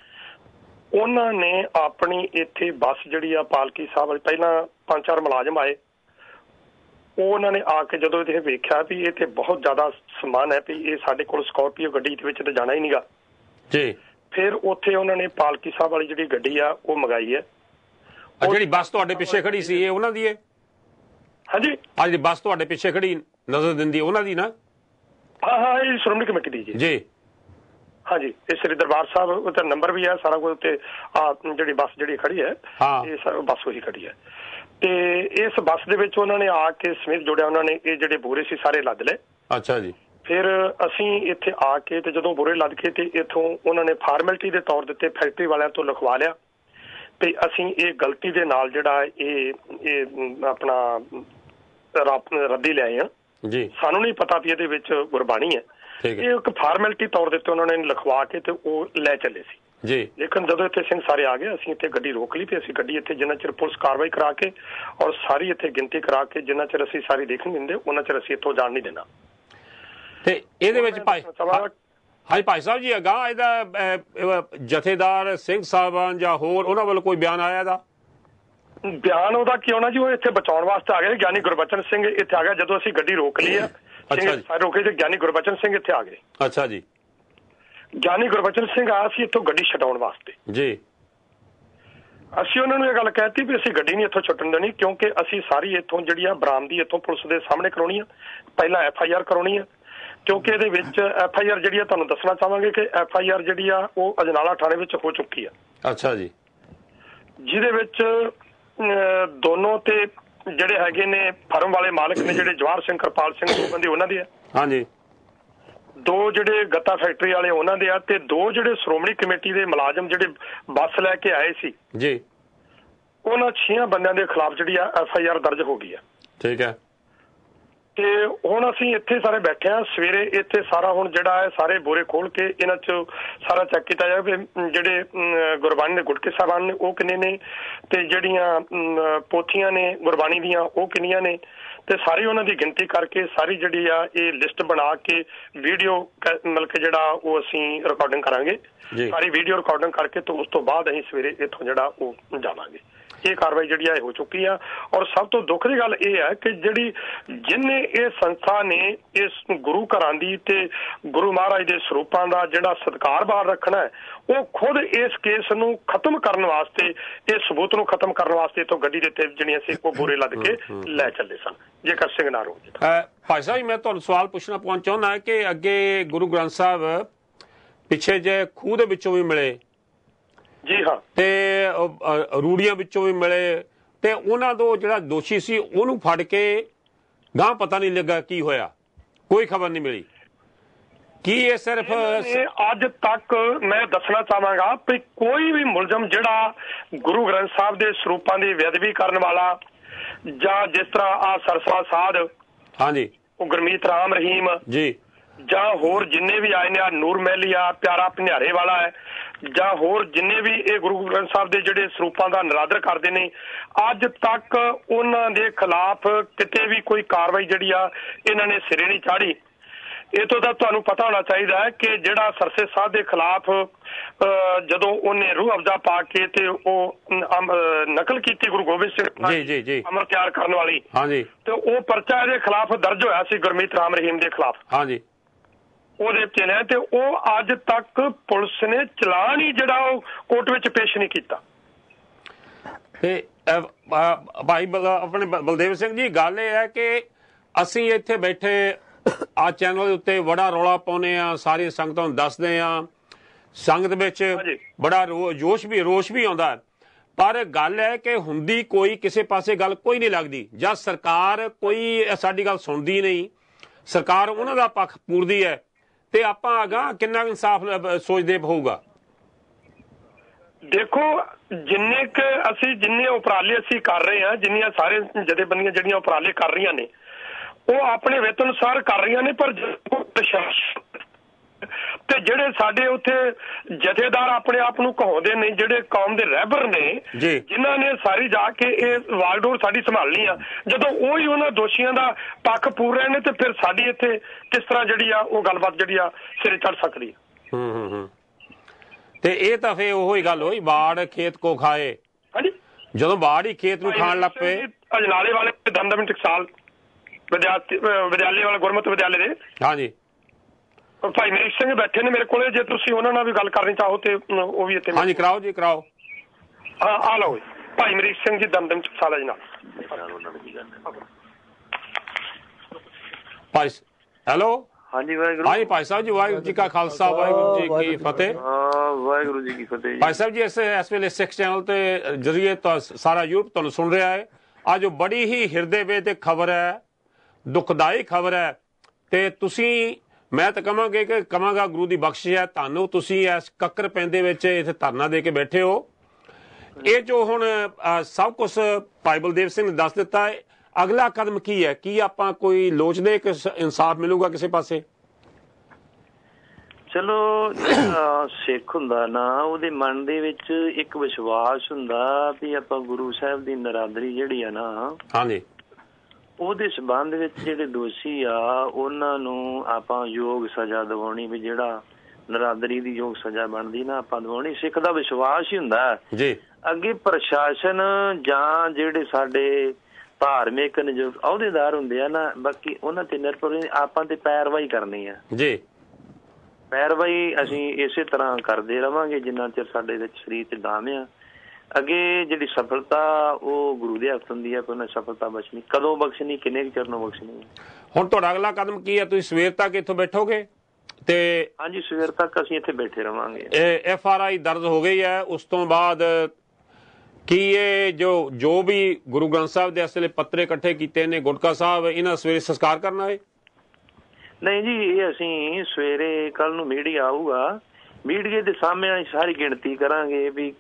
ਉਹਨਾਂ ਨੇ ਆਪਣੀ ਇੱਥੇ ਬੱਸ ਜਿਹੜੀ ਆ ਪਾਲਕੀ ਸਾਹਿਬ ਪਹਿਲਾਂ ਪੰਜ ਚਾਰ ਮੁਲਾਜ਼ਮ ਆਏ। ਉਹ ਉਹਨਾਂ ਨੇ ਆ ਕੇ ਜਦੋਂ ਇਹ ਵੇਖਿਆ ਵੀ ਇਹ ਤੇ ਬਹੁਤ ਜ਼ਿਆਦਾ ਸਮਾਨ ਹੈ ਵੀ ਇਹ ਸਾਡੇ ਕੋਲ ਸਕਾਰਪੀਓ ਗੱਡੀ ਦੇ ਵਿੱਚ ਤੇ ਜਾਣਾ ਹੀ ਨਹੀਂਗਾ। ਜੀ। ਫਿਰ ਉੱਥੇ ਉਹਨਾਂ ਨੇ ਪਾਲਕੀ ਸਾਹਿਬ ਵਾਲੀ ਜਿਹੜੀ ਗੱਡੀ ਆ ਉਹ ਮੰਗਾਈ ਹੈ। ਆ ਜਿਹੜੀ ਬੱਸ ਤੁਹਾਡੇ ਪਿੱਛੇ ਖੜੀ ਸੀ ਇਹ ਉਹਨਾਂ ਦੀ ਹੈ? ਹਾਂਜੀ। ਆ ਜਿਹੜੀ ਬੱਸ ਤੁਹਾਡੇ ਪਿੱਛੇ ਖੜੀ ਨਜ਼ਰ ਦਿੰਦੀ ਉਹਨਾਂ ਦੀ ਨਾ? ਹਾਂ ਹਾਂ ਇਹ ਸ਼੍ਰੋਮਣੀ ਕਮੇਟੀ ਦੀ ਜੀ। ਜੀ। ਹਾਂਜੀ ਇਹ ਸ੍ਰੀ ਦਰਬਾਰ ਸਾਹਿਬ ਉਹਦਾ ਨੰਬਰ ਵੀ ਹੈ ਸਾਰਾ ਕੁਝ ਉੱਤੇ ਆ ਜਿਹੜੀ ਬੱਸ ਜਿਹੜੀ ਖੜੀ ਹੈ। ਇਹ ਬੱਸ ਉਹੀ ਖੜੀ ਹੈ। ਤੇ ਇਸ ਬੱਸ ਦੇ ਵਿੱਚ ਉਹਨਾਂ ਨੇ ਆ ਕੇ ਸਮੇਤ ਜੁੜਿਆ ਉਹਨਾਂ ਨੇ ਇਹ ਜਿਹੜੇ ਬੋਰੇ ਸੀ ਸਾਰੇ ਲੱਦ ਲਏ। ਅੱਛਾ ਜੀ। ਫਿਰ ਅਸੀਂ ਇੱਥੇ ਆ ਕੇ ਤੇ ਜਦੋਂ ਬੋਰੇ ਲੱਦ ਕੇ ਤੇ ਇੱਥੋਂ ਉਹਨਾਂ ਨੇ ਫਾਰਮੈਲਿਟੀ ਦੇ ਤੌਰ ਦਿੱਤੇ ਫੈਕਟਰੀ ਵਾਲਿਆਂ ਤੋਂ ਲਿਖਵਾ ਲਿਆ ਤੇ ਅਸੀਂ ਇਹ ਗਲਤੀ ਦੇ ਨਾਲ ਜਿਹੜਾ ਇਹ ਇਹ ਆਪਣਾ ਰੱਦੀ ਲਿਆਏ ਆ। ਜੀ। ਸਾਨੂੰ ਨਹੀਂ ਪਤਾ ਵੀ ਇਹਦੇ ਵਿੱਚ ਗੁਰਬਾਣੀ ਹੈ। ਹੈ। ਇਹ ਇੱਕ ਫਾਰਮੈਲਿਟੀ ਤੌਰ ਦੇ ਉੱਤੇ ਉਹਨਾਂ ਨੇ ਲਿਖਵਾ ਕੇ ਤੇ ਉਹ ਲੈ ਚੱਲੇ ਸੀ। ਜੀ। ਲੇਕਿਨ ਜਦੋਂ ਇੱਥੇ ਸਿੰਘ ਸਾਰੇ ਆ ਗਏ ਅਸੀਂ ਇੱਥੇ ਗੱਡੀ ਰੋਕ ਲਈ ਤੇ ਅਸੀਂ ਗੱਡੀ ਇੱਥੇ ਜਿੰਨਾ ਚਿਰ ਪੁਲਿਸ ਕਾਰਵਾਈ ਕਰਾ ਕੇ ਔਰ ਸਾਰੀ ਇੱਥੇ ਗਿਣਤੀ ਕਰਾ ਕੇ ਜਿੰਨਾ ਚਿਰ ਅਸੀਂ ਸਾਰੀ ਦੇਖ ਨਹੀਂ ਦਿੰਦੇ ਉਹਨਾਂ ਚਿਰ ਅਸੀਂ ਇੱਥੋਂ ਜਾਣ ਨਹੀਂ ਦੇਣਾ। ਤੇ ਇਹਦੇ ਵਿੱਚ ਭਾਈ ਹਾਂਜੀ ਭਾਈ ਸਾਹਿਬ ਜੀ ਅਗਾ ਇਹਦਾ ਜਥੇਦਾਰ ਸਿੰਘ ਸਾਹਿਬਾਨ ਜਾਂ ਹੋਰ ਉਹਨਾਂ ਵੱਲੋਂ ਕੋਈ ਬਿਆਨ ਆਇਆ ਦਾ ਬਿਆਨ ਉਹਦਾ ਕੀ ਹੋਣਾ ਜੀ ਉਹ ਇੱਥੇ ਬਚਾਉਣ ਵਾਸਤੇ ਆ ਗਏ ਗਿਆਨੀ ਗੁਰਬਚਨ ਸਿੰਘ ਇੱਥੇ ਆ ਗਿਆ ਜਦੋਂ ਅਸੀਂ ਗੱਡੀ ਰੋਕ ਲਈ ਆ ਅੱਛਾ ਸਿੰਘ ਜੀ। ਸਾਰੇ ਰੋਕੇ ਤੇ ਗਿਆਨੀ ਗੁਰਬਚਨ ਸਿੰਘ ਇੱਥੇ ਆ ਗਏ। ਅੱਛਾ ਜੀ। ਗਿਆਨੀ ਗੁਰਬਚਨ ਸਿੰਘ ਆਇਆ ਸੀ ਇੱਥੋਂ ਗੱਡੀ ਛਡਾਉਣ ਵਾਸਤੇ। ਜੀ। ਅਸੀਂ ਉਹਨਾਂ ਨੂੰ ਇਹ ਗੱਲ ਕਹਿਤੀ ਵੀ ਅਸੀਂ ਗੱਡੀ ਨਹੀਂ ਇੱਥੋਂ ਛੁੱਟਣ ਦੇਣੀ ਕਿਉਂਕਿ ਅਸੀਂ ਸਾਰੀ ਇੱਥੋਂ ਜਿਹੜੀ ਆ ਬਰਾਮਦੀ ਇੱਥੋਂ ਪੁਲਿਸ ਦੇ ਸਾਹਮਣੇ ਕਰਾਉਣੀ ਆ ਪਹਿਲਾਂ ਐਫ ਆਈ ਆਰ ਕਰਾਉਣੀ ਆ ਕਿਉਂਕਿ ਇਹਦੇ ਵਿੱਚ ਐਫ ਆਈ ਆਰ ਜਿਹੜੀ ਆ ਤੁਹਾਨੂੰ ਦੱਸਣਾ ਚਾਹਾਂਗੇ ਕਿ ਐਫ ਆਈ ਆਰ ਜਿਹੜੀ ਆ ਉਹ ਅਜਨਾਲਾ ਥਾਣੇ ਵਿੱਚ ਹੋ ਚੁੱਕੀ ਆ। ਅੱਛਾ ਜੀ। ਜਿਹਦੇ ਵਿੱਚ ਦੋਨੋਂ ਤੇ ਜਿਹੜੇ ਹੈਗੇ ਨੇ ਫਰਮ ਵਾਲੇ ਮਾਲਕ ਨੇ ਜਿਹੜੇ ਜਵਾਹਰ ਸਿੰਘ ਕਿਰਪਾਲ ਸਿੰਘ ਉਹਨਾਂ ਦੇ ਆ। ਹਾਂਜੀ। ਦੋ ਜਿਹੜੇ ਗੱਤਾ ਫੈਕਟਰੀ ਵਾਲੇ ਉਹਨਾਂ ਦੇ ਆ ਤੇ ਦੋ ਜਿਹੜੇ ਸ਼੍ਰੋਮਣੀ ਕਮੇਟੀ ਦੇ ਮੁਲਾਜ਼ਮ ਜਿਹੜੇ ਬੱਸ ਲੈ ਕੇ ਆਏ ਸੀ ਜੀ। ਉਹਨਾਂ ਛੇਆਂ ਬੰਦਿਆਂ ਦੇ ਖਿਲਾਫ ਜਿਹੜੀ ਆ ਐਫ ਆਈ ਆਰ ਦਰਜ ਹੋ ਗਈ ਆ। ਠੀਕ ਹੈ। ਤੇ ਹੁਣ ਅਸੀਂ ਇੱਥੇ ਸਾਰੇ ਬੈਠੇ ਆ ਸਵੇਰੇ ਇੱਥੇ ਸਾਰਾ ਹੁਣ ਜਿਹੜਾ ਹੈ ਸਾਰੇ ਬੋਰੇ ਖੋਲ ਕੇ ਇਹਨਾਂ 'ਚ ਸਾਰਾ ਚੈੱਕ ਕੀਤਾ ਜਾਵੇ ਵੀ ਜਿਹੜੇ ਗੁਰਬਾਣੀ ਦੇ ਗੁਟਕੇ ਸਾਹਿਬਾਨ ਨੇ ਉਹ ਕਿੰਨੇ ਨੇ ਤੇ ਜਿਹੜੀਆਂ ਪੋਥੀਆਂ ਨੇ ਗੁਰਬਾਣੀ ਦੀਆਂ ਉਹ ਕਿੰਨੀਆਂ ਨੇ। ਤੇ ਸਾਰੀ ਉਹਨਾਂ ਦੀ ਗਿਣਤੀ ਕਰਕੇ ਸਾਰੀ ਜਿਹੜੀ ਆ ਇਹ ਲਿਸਟ ਬਣਾ ਕੇ ਵੀਡੀਓ ਮਤਲਬ ਕਿ ਜਿਹੜਾ ਉਹ ਅਸੀਂ ਰਿਕਾਰਡਿੰਗ ਕਰਾਂਗੇ। ਸਾਰੀ ਵੀਡੀਓ ਰਿਕਾਰਡਿੰਗ ਕਰਕੇ ਤੇ ਉਸ ਤੋਂ ਬਾਅਦ ਅਸੀਂ ਸਵੇਰੇ ਇੱਥੋਂ ਜਿਹੜਾ ਉਹ ਜਾਵਾਂਗੇ ਇਹ ਕਾਰਵਾਈ ਜਿਹੜੀ ਆ ਇਹ ਹੋ ਚੁੱਕੀ ਆ। ਔਰ ਸਭ ਤੋਂ ਦੁੱਖ ਦੀ ਗੱਲ ਇਹ ਹੈ ਕਿ ਜਿਹੜੀ ਜਿਨੇ ਇਹ ਸੰਸਥਾ ਨੇ ਇਸ ਗੁਰੂ ਘਰਾਂ ਦੀ ਤੇ ਗੁਰੂ ਮਹਾਰਾਜ ਦੇ ਸਰੂਪਾਂ ਦਾ ਜਿਹੜਾ ਸਤਿਕਾਰ ਬਾਹਰ ਰੱਖਣਾ ਹੈ ਉਹ ਖੁਦ ਇਸ ਕੇਸ ਨੂੰ ਖਤਮ ਕਰਨ ਵਾਸਤੇ ਇਹ ਸਬੂਤ ਨੂੰ ਖਤਮ ਕਰਨ ਵਾਸਤੇ ਤੋਂ ਗੱਡੀ ਦੇ ਤੇ ਜਿਹੜੀਆਂ ਸੀ ਉਹ ਬੋਰੇ ਲੱਦ ਕੇ ਲੈ ਚੱਲੇ ਸਨ। ਜੇਕਰ ਸਿੰਘ ਨਾ ਰੋਕ ਅਹ, ਭਾਈ ਸਾਹਿਬ ਜੀ, ਮੈਂ ਤੁਹਾਨੂੰ ਸਵਾਲ ਪੁੱਛਣਾ ਪਹੁੰਚ ਚਾਹੁੰਦਾ ਹਾਂ ਕਿ ਅੱਗੇ ਗੁਰੂ ਗ੍ਰੰਥ ਸਾਹਿਬ ਪਿੱਛੇ ਜੇ ਖੂਹ ਦੇ ਵਿੱਚੋਂ ਵੀ ਮਿਲੇ ਜੀ ਹਾਂ। ਤੇ ਰੂੜੀਆਂ ਵਿੱਚੋਂ ਵੀ ਮਿਲੇ ਤੇ ਉਹਨਾਂ ਤੋਂ ਜਿਹੜਾ ਦੋਸ਼ੀ ਸੀ ਉਹਨੂੰ ਫੜ ਕੇ ਗਾਂ ਪਤਾ ਨਹੀਂ ਲੱਗਾ ਕੀ ਹੋਇਆ। ਕੋਈ ਖਬਰ ਨਹੀਂ ਮਿਲੀ। ਕੀ ਇਹ ਸਿਰਫ ਅੱਜ ਤੱਕ ਮੈਂ ਦੱਸਣਾ ਚਾਹਾਂਗਾ ਕਿ ਕੋਈ ਵੀ ਮੁਲਜ਼ਮ ਜਿਹੜਾ ਗੁਰੂ ਗ੍ਰੰਥ ਸਾਹਿਬ ਦੇ ਸਰੂਪਾਂ ਦੀ ਬੇਅਦਬੀ ਕਰਨ ਵਾਲਾ ਜਾਂ ਜਿਸ ਤਰ੍ਹਾਂ ਆ ਸਰਸਾ ਸਾਧ ਹਾਂਜੀ। ਉਹ ਗੁਰਮੀਤ ਰਾਮ ਰਹੀਮ ਜੀ। ਜਾਂ ਹੋਰ ਜਿੰਨੇ ਵੀ ਆਏ ਨੇ ਆ ਨੂਰ ਮਹਿਲੀ ਆ ਪਿਆਰਾ ਭਨਿਆਰੇ ਵਾਲਾ ਹੈ ਜਾਂ ਹੋਰ ਜਿੰਨੇ ਵੀ ਇਹ ਗੁਰੂ ਗ੍ਰੰਥ ਸਾਹਿਬ ਦੇ ਜਿਹੜੇ ਸਰੂਪਾਂ ਦਾ ਨਿਰਾਦਰ ਕਰਦੇ ਨੇ ਅੱਜ ਤੱਕ ਉਹਨਾਂ ਦੇ ਖਿਲਾਫ ਕਿਤੇ ਵੀ ਕੋਈ ਕਾਰਵਾਈ ਜਿਹੜੀ ਆ ਇਹਨਾਂ ਨੇ ਸਿਰੇ ਨਹੀਂ ਚਾੜੀ ਇਹ ਤੋਂ ਤਾਂ ਤੁਹਾਨੂੰ ਪਤਾ ਹੋਣਾ ਚਾਹੀਦਾ ਹੈ ਕਿ ਜਿਹੜਾ ਸਰਸੇ ਸਾਹਿਬ ਦੇ ਖਿਲਾਫ ਜਦੋਂ ਉਹਨੇ ਰੂਹ ਅਫਜ਼ਾ ਪਾ ਕੇ ਤੇ ਉਹ ਨਕਲ ਕੀਤੀ ਗੁਰੂ ਗੋਬਿੰਦ ਸਿੰਘ ਜੀ ਜੀ ਜੀ। ਅਮਰ ਤਿਆਰ ਕਰਨ ਵਾਲੀ ਹਾਂਜੀ। ਤੇ ਉਹ ਪਰਚਾ ਇਹਦੇ ਖਿਲਾਫ ਦਰਜ ਹੋਇਆ ਸੀ ਗੁਰਮੀਤ ਰਾਮ ਰਹੀਮ ਦੇ ਖਿਲਾਫ। ਹਾਂਜੀ। ਉਹਦੇ ਚ ਨੇ ਤੇ ਉਹ ਅੱਜ ਤੱਕ ਪੁਲਿਸ ਨੇ ਚਲਾਨ ਹੀ ਜਿਹੜਾ ਉਹ ਕੋਰਟ ਵਿੱਚ ਪੇਸ਼ ਨਹੀਂ ਕੀਤਾ। ਤੇ ਭਾਈ ਆਪਣੇ ਬਲ- ਬਲਦੇਵ ਸਿੰਘ ਜੀ ਗੱਲ ਇਹ ਹੈ ਕਿ ਅਸੀਂ ਇੱਥੇ ਬੈਠੇ ਆ ਚੈਨਲ ਦੇ ਉੱਤੇ ਬੜਾ ਰੌਲਾ ਪਾਉਨੇ ਆ ਸਾਰੀ ਸੰਗਤਾਂ ਨੂੰ ਦੱਸਦੇ ਆ ਸੰਗਤ ਵਿੱਚ। ਬੜਾ ਜੋਸ਼ ਵੀ ਰੋਸ਼ ਵੀ ਆਉਂਦਾ। ਪਰ ਗੱਲ ਹੈ ਕਿ ਹੁੰਦੀ ਕੋਈ ਕਿਸੇ ਪਾਸੇ ਗੱਲ ਕੋਈ ਨਹੀਂ ਲੱਗਦੀ। ਜਦ ਸਰਕਾਰ ਕੋਈ ਸਾਡੀ ਗੱਲ ਸੁਣਦੀ ਨਹੀਂ। ਸਰਕਾਰ ਉਹਨਾਂ ਦਾ ਪੱਖ ਪੂਰਦੀ ਹੈ। ਤੇ ਆਪਾਂ ਅਗਾ ਕਿੰਨਾ ਇਨਸਾਫ ਸੋਚਦੇ ਹੋਊਗਾ? ਦੇਖੋ, ਜਿੰਨੇ ਕ ਅਸੀਂ, ਜਿੰਨੇ ਉਪਰਾਲੇ ਅਸੀਂ ਕਰ ਰਹੇ ਹਾਂ, ਜਿੰਨੀਆਂ ਸਾਰੇ ਜਥੇਬੰਦੀਆਂ ਜਿਹੜੀਆਂ ਉਪਰਾਲੇ ਕਰ ਰਹੀਆਂ ਨੇ, ਉਹ ਆਪਣੇ ਵੇਤ ਅਨੁਸਾਰ ਕਰ ਰਹੀਆਂ ਨੇ, ਪਰ ਜਦੋਂ ਪ੍ਰਸ਼ਾਸਨ ਤੇ ਜਿਹੜੇ ਸਾਡੇ ਉੱਥੇ ਜਥੇਦਾਰ ਆਪਣੇ ਆਪ ਨੂੰ ਕਹਾਉਂਦੇ ਨੇ ਜਿਹੜੇ ਕੌਮ ਦੇ ਰਹਿਬਰ ਨੇ। ਜਿਨ੍ਹਾਂ ਨੇ ਸਾਰੀ ਜਾ ਕੇ ਇਹ ਵਾਗਡੋਰ ਸਾਡੀ ਸੰਭਾਲਣੀ ਆ ਜਦੋਂ ਉਹ ਹੀ ਉਹਨਾਂ ਦੋਸ਼ੀਆਂ ਦਾ ਪੱਖ ਪੂਰ ਰਹੇ ਨੇ ਤੇ ਫਿਰ ਸਾਡੀ ਇੱਥੇ ਕਿਸ ਤਰ੍ਹਾਂ ਜਿਹੜੀ ਆ ਉਹ ਗੱਲਬਾਤ ਜਿਹੜੀ ਆ ਸਿਰੇ ਚੜ ਸਕਦੀ ਹੂੰ ਹੂੰ ਹੂੰ। ਤੇ ਇਹ ਤਾਂ ਫੇ ਉਹੀ ਗੱਲ ਹੋਈ ਬਾੜ ਖੇਤ ਕੋ ਖਾਏ। ਹਾਂਜੀ। ਜਦੋਂ ਬਾੜ ਹੀ ਖੇਤ ਨੂੰ ਖਾਣ ਲੱਗ ਪਏ। ਅਜਨਾਲੇ ਵਾਲੇ ਦੰਦਮਿੰਟ ਟਕਸਾਲ ਵਿਦਿਆਰਥੀ ਵਿਦਿਆਲੇ ਵਾਲਾ ਗੁਰਮਤ ਵਿਦਿਆਲੇ ਦੇ। ਹਾਂਜੀ। ਭਾਈ ਮਨੀਸ਼ ਸਿੰਘ ਬੈਠੇ ਨੇ ਮੇਰੇ ਕੋਲੇ ਜੇ ਤੁਸੀਂ ਉਹਨਾਂ ਨਾਲ ਵੀ ਗੱਲ ਕਰਨੀ ਚਾਹੋ ਤੇ ਉਹ ਵੀ ਇੱਥੇ ਹਾਂਜੀ ਕਰਾਓ ਜੀ ਕਰਾਓ। ਹਾਂ ਆ ਲਓ ਜੀ। ਭਾਈ ਮਨੀਸ਼ ਸਿੰਘ ਜੀ ਦੰਦਮਿੰਟ ਟਕਸਾਲ ਜੀ ਨਾਲ। ਭਾਈ ਹੈਲੋ? ਹਾਂਜੀ ਵਾਹਿਗੁਰੂ। ਹਾਂਜੀ ਭਾਈ ਸਾਹਿਬ ਜੀ ਵਾਹਿਗੁਰੂ ਜੀ ਕਾ ਖਾਲਸਾ ਵਾਹਿਗੁਰੂ ਜੀ ਕੀ ਫਤਿਹ। ਹਾਂ ਵਾਹਿਗੁਰੂ ਜੀ ਕੀ ਫਤਿਹ ਭਾਈ ਸਾਹਿਬ ਜੀ ਇਸ ਇਸ ਵੇਲੇ ਸਿੱਖ ਚੈਨਲ ਤੇ ਜਰੀਏ ਤੋਂ ਸਾਰਾ ਯੂਰਪ ਤੁਹਾਨੂੰ ਸੁਣ ਰਿਹਾ ਹੈ। ਆ ਜੋ ਬੜੀ ਹੀ ਹਿਰਦੇ ਵੇਦ ਤੇ ਖਬਰ ਹੈ ਦੁਖਦਾਈ ਖਬਰ ਹੈ। ਤੇ ਤੁਸੀਂ ਮੈਂ ਤਾਂ ਕਹਾਂਗੇ ਕਿ ਕਵਾਂਗਾ ਗੁਰੂ ਦੀ ਬਖਸ਼ਿਸ਼ ਹੈ ਤੁਹਾਨੂੰ ਤੁਸੀਂ ਇਸ ਕੱਕਰ ਪੈਂਦੇ ਵਿੱਚ ਇੱਥੇ ਧਰਨਾ ਦੇ ਕੇ ਬੈਠੇ ਹੋ। ਇਹ ਜੋ ਹੁਣ ਸਭ ਕੁਝ ਭਾਈ ਬਲਦੇਵ ਸਿੰਘ ਨੇ ਦੱਸ ਦਿੱਤਾ ਹੈ ਅਗਲਾ ਕਦਮ ਕੀ ਹੈ? ਕੀ ਆਪਾਂ ਕੋਈ ਲੋਚਦੇ ਕਿ ਇਨਸਾਫ ਮਿਲੂਗਾ ਕਿਸੇ ਪਾਸੇ? ਚਲੋ ਸਿੱਖ ਹੁੰਦਾ ਨਾ ਉਹਦੇ ਮਨ ਦੇ ਵਿੱਚ ਇੱਕ ਵਿਸ਼ਵਾਸ ਹੁੰਦਾ ਵੀ ਆਪਾਂ ਗੁਰੂ ਸਾਹਿਬ ਦੀ ਨਰਾਦਰੀ ਜਿਹੜੀ ਆ ਨਾ ਹਾਂਜੀ। ਉਹਦੇ ਸਬੰਧ ਵਿੱਚ ਜਿਹੜੇ ਦੋਸ਼ੀ ਆ ਉਹਨਾਂ ਨੂੰ ਆਪਾਂ ਯੋਗ ਸਜ਼ਾ ਦਿਵਾਉਣੀ ਵੀ ਜਿਹੜਾ ਨਰਾਦਰੀ ਦੀ ਯੋਗ ਸਜ਼ਾ ਬਣਦੀ ਨਾ ਆਪਾਂ ਦਿਵਾਉਣੀ ਸਿੱਖ ਦਾ ਵਿਸ਼ਵਾਸ ਹੀ ਹੁੰਦਾ। ਜੀ। ਅੱਗੇ ਪ੍ਰਸ਼ਾਸਨ ਜਾਂ ਜਿਹੜੇ ਸਾਡੇ ਧਾਰਮਿਕ ਅਹੁਦੇਦਾਰ ਹੁੰਦੇ ਆ ਨਾ ਬਾਕੀ ਉਹਨਾਂ ਤੇ ਨਿਰਭਰ ਆਪਾਂ ਤੇ ਪੈਰਵਾਈ ਕਰਨੀ ਆ। ਜੀ। ਪੈਰਵਾਈ ਅਸੀਂ ਇਸੇ ਤਰ੍ਹਾਂ ਕਰਦੇ ਰਵਾਂਗੇ ਜਿੰਨਾ ਚਿਰ ਸਾਡੇ ਵਿੱਚ ਸਰੀਰ ਤੇ ਦਾਮ ਆ। ਅੱਗੇ ਜਿਹੜੀ ਸਫਲਤਾ ਉਹ ਗੁਰੂ ਦੇ ਹੱਥ ਹੁੰਦੀ ਹੈ ਕਿ ਉਹਨੇ ਸਫਲਤਾ ਬਖਸ਼ਣੀ। ਕਦੋਂ ਬਖਸ਼ਣੀ ਕਿੰਨੇ ਚਿਰ ਨੂੰ ਬਖਸ਼ਣੀ ਹੁਣ ਤੁਹਾਡਾ ਅਗਲਾ ਕਦਮ ਕੀ ਹੈ? ਤੁਸੀਂ ਸਵੇਰ ਤੱਕ ਇੱਥੋਂ ਬੈਠੋਗੇ? ਤੇ ਹਾਂਜੀ ਸਵੇਰ ਤੱਕ ਅਸੀਂ ਇੱਥੇ ਬੈਠੇ ਰਵਾਂਗੇ। ਇਹ ਐਫ ਆਰ ਆਈ ਦਰਜ ਹੋ ਗਈ ਹੈ। ਉਸ ਤੋਂ ਬਾਅਦ ਕੀ ਇਹ ਜੋ ਜੋ ਵੀ ਗੁਰੂ ਗ੍ਰੰਥ ਸਾਹਿਬ ਦੇ ਅਸਲੇ ਪੱਤਰੇ ਇਕੱਠੇ ਕੀਤੇ ਨੇ ਗੁਟਕਾ ਸਾਹਿਬ ਇਹਨਾਂ ਸਵੇਰੇ ਸੰਸਕਾਰ ਕਰਨਾ ਹੈ ਨਹੀਂ ਜੀ ਇਹ ਅਸੀਂ ਸਵੇਰੇ ਕੱਲ ਨੂੰ ਮੀਡੀਆ ਆਊਗਾ। ਮੀਡੀਆ ਦੇ ਸਾਹਮਣੇ ਸਾਰੀ ਗਿਣਤੀ ਕਰਾਂਗੇ ਵੀ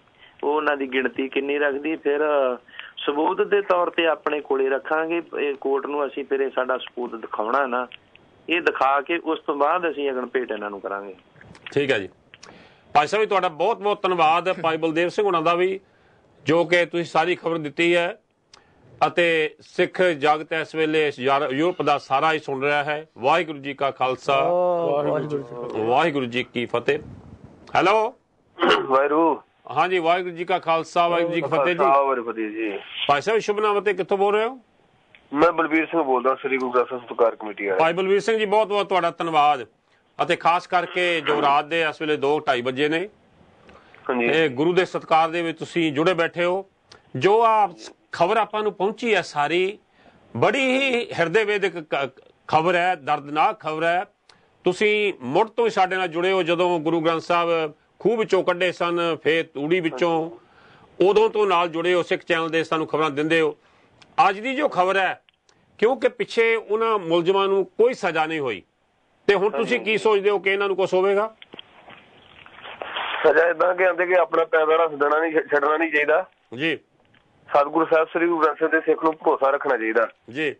ਉਹਨਾਂ ਦੀ ਗਿਣਤੀ ਕਿੰਨੀ ਰੱਖਦੀ? ਫਿਰ ਸਬੂਤ ਦੇ ਤੌਰ ਤੇ ਆਪਣੇ ਕੋਲੇ ਰੱਖਾਂਗੇ। ਇਹ ਕੋਰਟ ਨੂੰ ਅਸੀਂ ਫਿਰ ਇਹ ਸਾਡਾ ਸਬੂਤ ਦਿਖਾਉਣਾ ਨਾ। ਇਹ ਦਿਖਾ ਕੇ ਉਸ ਤੋਂ ਬਾਅਦ ਅਸੀਂ ਅਗਨ ਭੇਟ ਇਹਨਾਂ ਨੂੰ ਕਰਾਂਗੇ। ਠੀਕ ਹੈ ਜੀ। ਭਾਈ ਸਾਹਿਬ ਜੀ ਤੁਹਾਡਾ ਬਹੁਤ ਬਹੁਤ ਧੰਨਵਾਦ ਭਾਈ ਬਲਦੇਵ ਸਿੰਘ ਹੁਣਾਂ ਦਾ ਵੀ ਜੋ ਕਿ ਤੁਸੀਂ ਸਾਰੀ ਖਬਰ ਦਿੱਤੀ ਹੈ ਅਤੇ ਸਿੱਖ ਜਗਤ ਇਸ ਵੇਲੇ ਯੂਰਪ ਦਾ ਸਾਰਾ ਹੀ ਸੁਣ ਰਿਹਾ ਹੈ। ਵਾਹਿਗੁਰੂ ਜੀ ਕਾ ਖਾਲਸਾ। ਵਾਹਿਗੁਰੂ ਜੀ ਕੀ ਫਤਿਹ। ਹੈਲੋ? ਵਾਹਿਗੁਰੂ। ਹਾਂਜੀ ਵਾਹਿਗੁਰੂ ਜੀ ਕਾ ਖਾਲਸਾ ਵਾਹਿਗੁਰੂ ਜੀ ਕੀ ਫਤਿਹ ਜੀ। ਵਾਹਿਗੁਰੂ ਫਤਿਹ ਜੀ। ਭਾਈ ਸਾਹਿਬ ਸ਼ੁਭ ਨਾਮ ਅਤੇ ਕਿੱਥੋਂ ਬੋਲ ਰਹੇ ਹੋ? ਮੈਂ ਬਲਬੀਰ ਸਿੰਘ ਬੋਲਦਾ ਸ੍ਰੀ ਗੁਰੂ ਗ੍ਰੰਥ ਸਾਹਿਬ ਸਤਕਾਰ ਕਮੇਟੀ ਵਾਲਾ ਭਾਈ ਬਲਵੀਰ ਸਿੰਘ ਜੀ ਬਹੁਤ ਬਹੁਤ ਤੁਹਾਡਾ ਧੰਨਵਾਦ। ਅਤੇ ਖਾਸ ਕਰਕੇ ਜੋ ਰਾਤ ਦੇ ਇਸ ਵੇਲੇ 2:30 ਵਜੇ ਨੇ। ਹਾਂਜੀ। ਇਹ ਗੁਰੂ ਦੇ ਸਤਕਾਰ ਦੇ ਵਿੱਚ ਤੁਸੀਂ ਜੁੜੇ ਬੈਠੇ ਹੋ। ਜੋ ਆ ਖਬਰ ਆਪਾਂ ਨੂੰ ਪਹੁੰਚੀ ਹੈ ਸਾਰੀ ਬੜੀ ਹੀ ਹਿਰਦੇ ਵੇਦਕ ਖਬਰ ਹੈ ਦਰਦਨਾਕ ਖਬਰ ਹੈ। ਤੁਸੀਂ ਮੁੜ ਤੋਂ ਸਾਡੇ ਨਾਲ ਜੁੜੇ ਹੋ ਜਦੋਂ ਗੁਰੂ ਗ੍ਰੰਥ ਸਾਹਿਬ ਖੂਹ ਵਿੱਚੋਂ ਕੱਢੇ ਸਨ ਫੇਰ ਤੂੜੀ ਵਿੱਚੋਂ। ਉਦੋਂ ਤੋਂ ਨਾਲ ਜੁੜੇ ਹੋ ਸਿੱਖ ਚੈਨਲ ਦੇ ਸਾਨੂੰ ਖਬਰਾਂ ਦਿੰਦੇ ਹੋ। ਅੱਜ ਦੀ ਜੋ ਖਬਰ ਹੈ ਕਿਉਂਕਿ ਪਿੱਛੇ ਉਹਨਾਂ ਮੁਲਜ਼ਮਾਂ ਨੂੰ ਕੋਈ ਸਜ਼ਾ ਨਹੀਂ ਹੋਈ। ਤੇ ਹੁਣ ਤੁਸੀਂ ਕੀ ਸੋਚਦੇ ਹੋ ਕਿ ਇਹਨਾਂ ਨੂੰ ਕੁਝ ਹੋਵੇਗਾ? ਸਜ਼ਾ ਇਦਾਂ ਕਿ ਆਂਦੇ ਕਿ ਆਪਣਾ ਪੈਦਾਰਾ ਸਦਣਾ ਨਹੀਂ ਛ- ਛੱਡਣਾ ਨਹੀਂ ਚਾਹੀਦਾ। ਜੀ। ਸਤਿਗੁਰੂ ਸਾਹਿਬ ਸ੍ਰੀ ਗੁਰੂ ਗ੍ਰੰਥ ਸਾਹਿਬ ਦੇ ਸਿੱਖ ਨੂੰ ਭਰੋਸਾ ਰੱਖਣਾ ਚਾਹੀਦਾ। ਜੀ।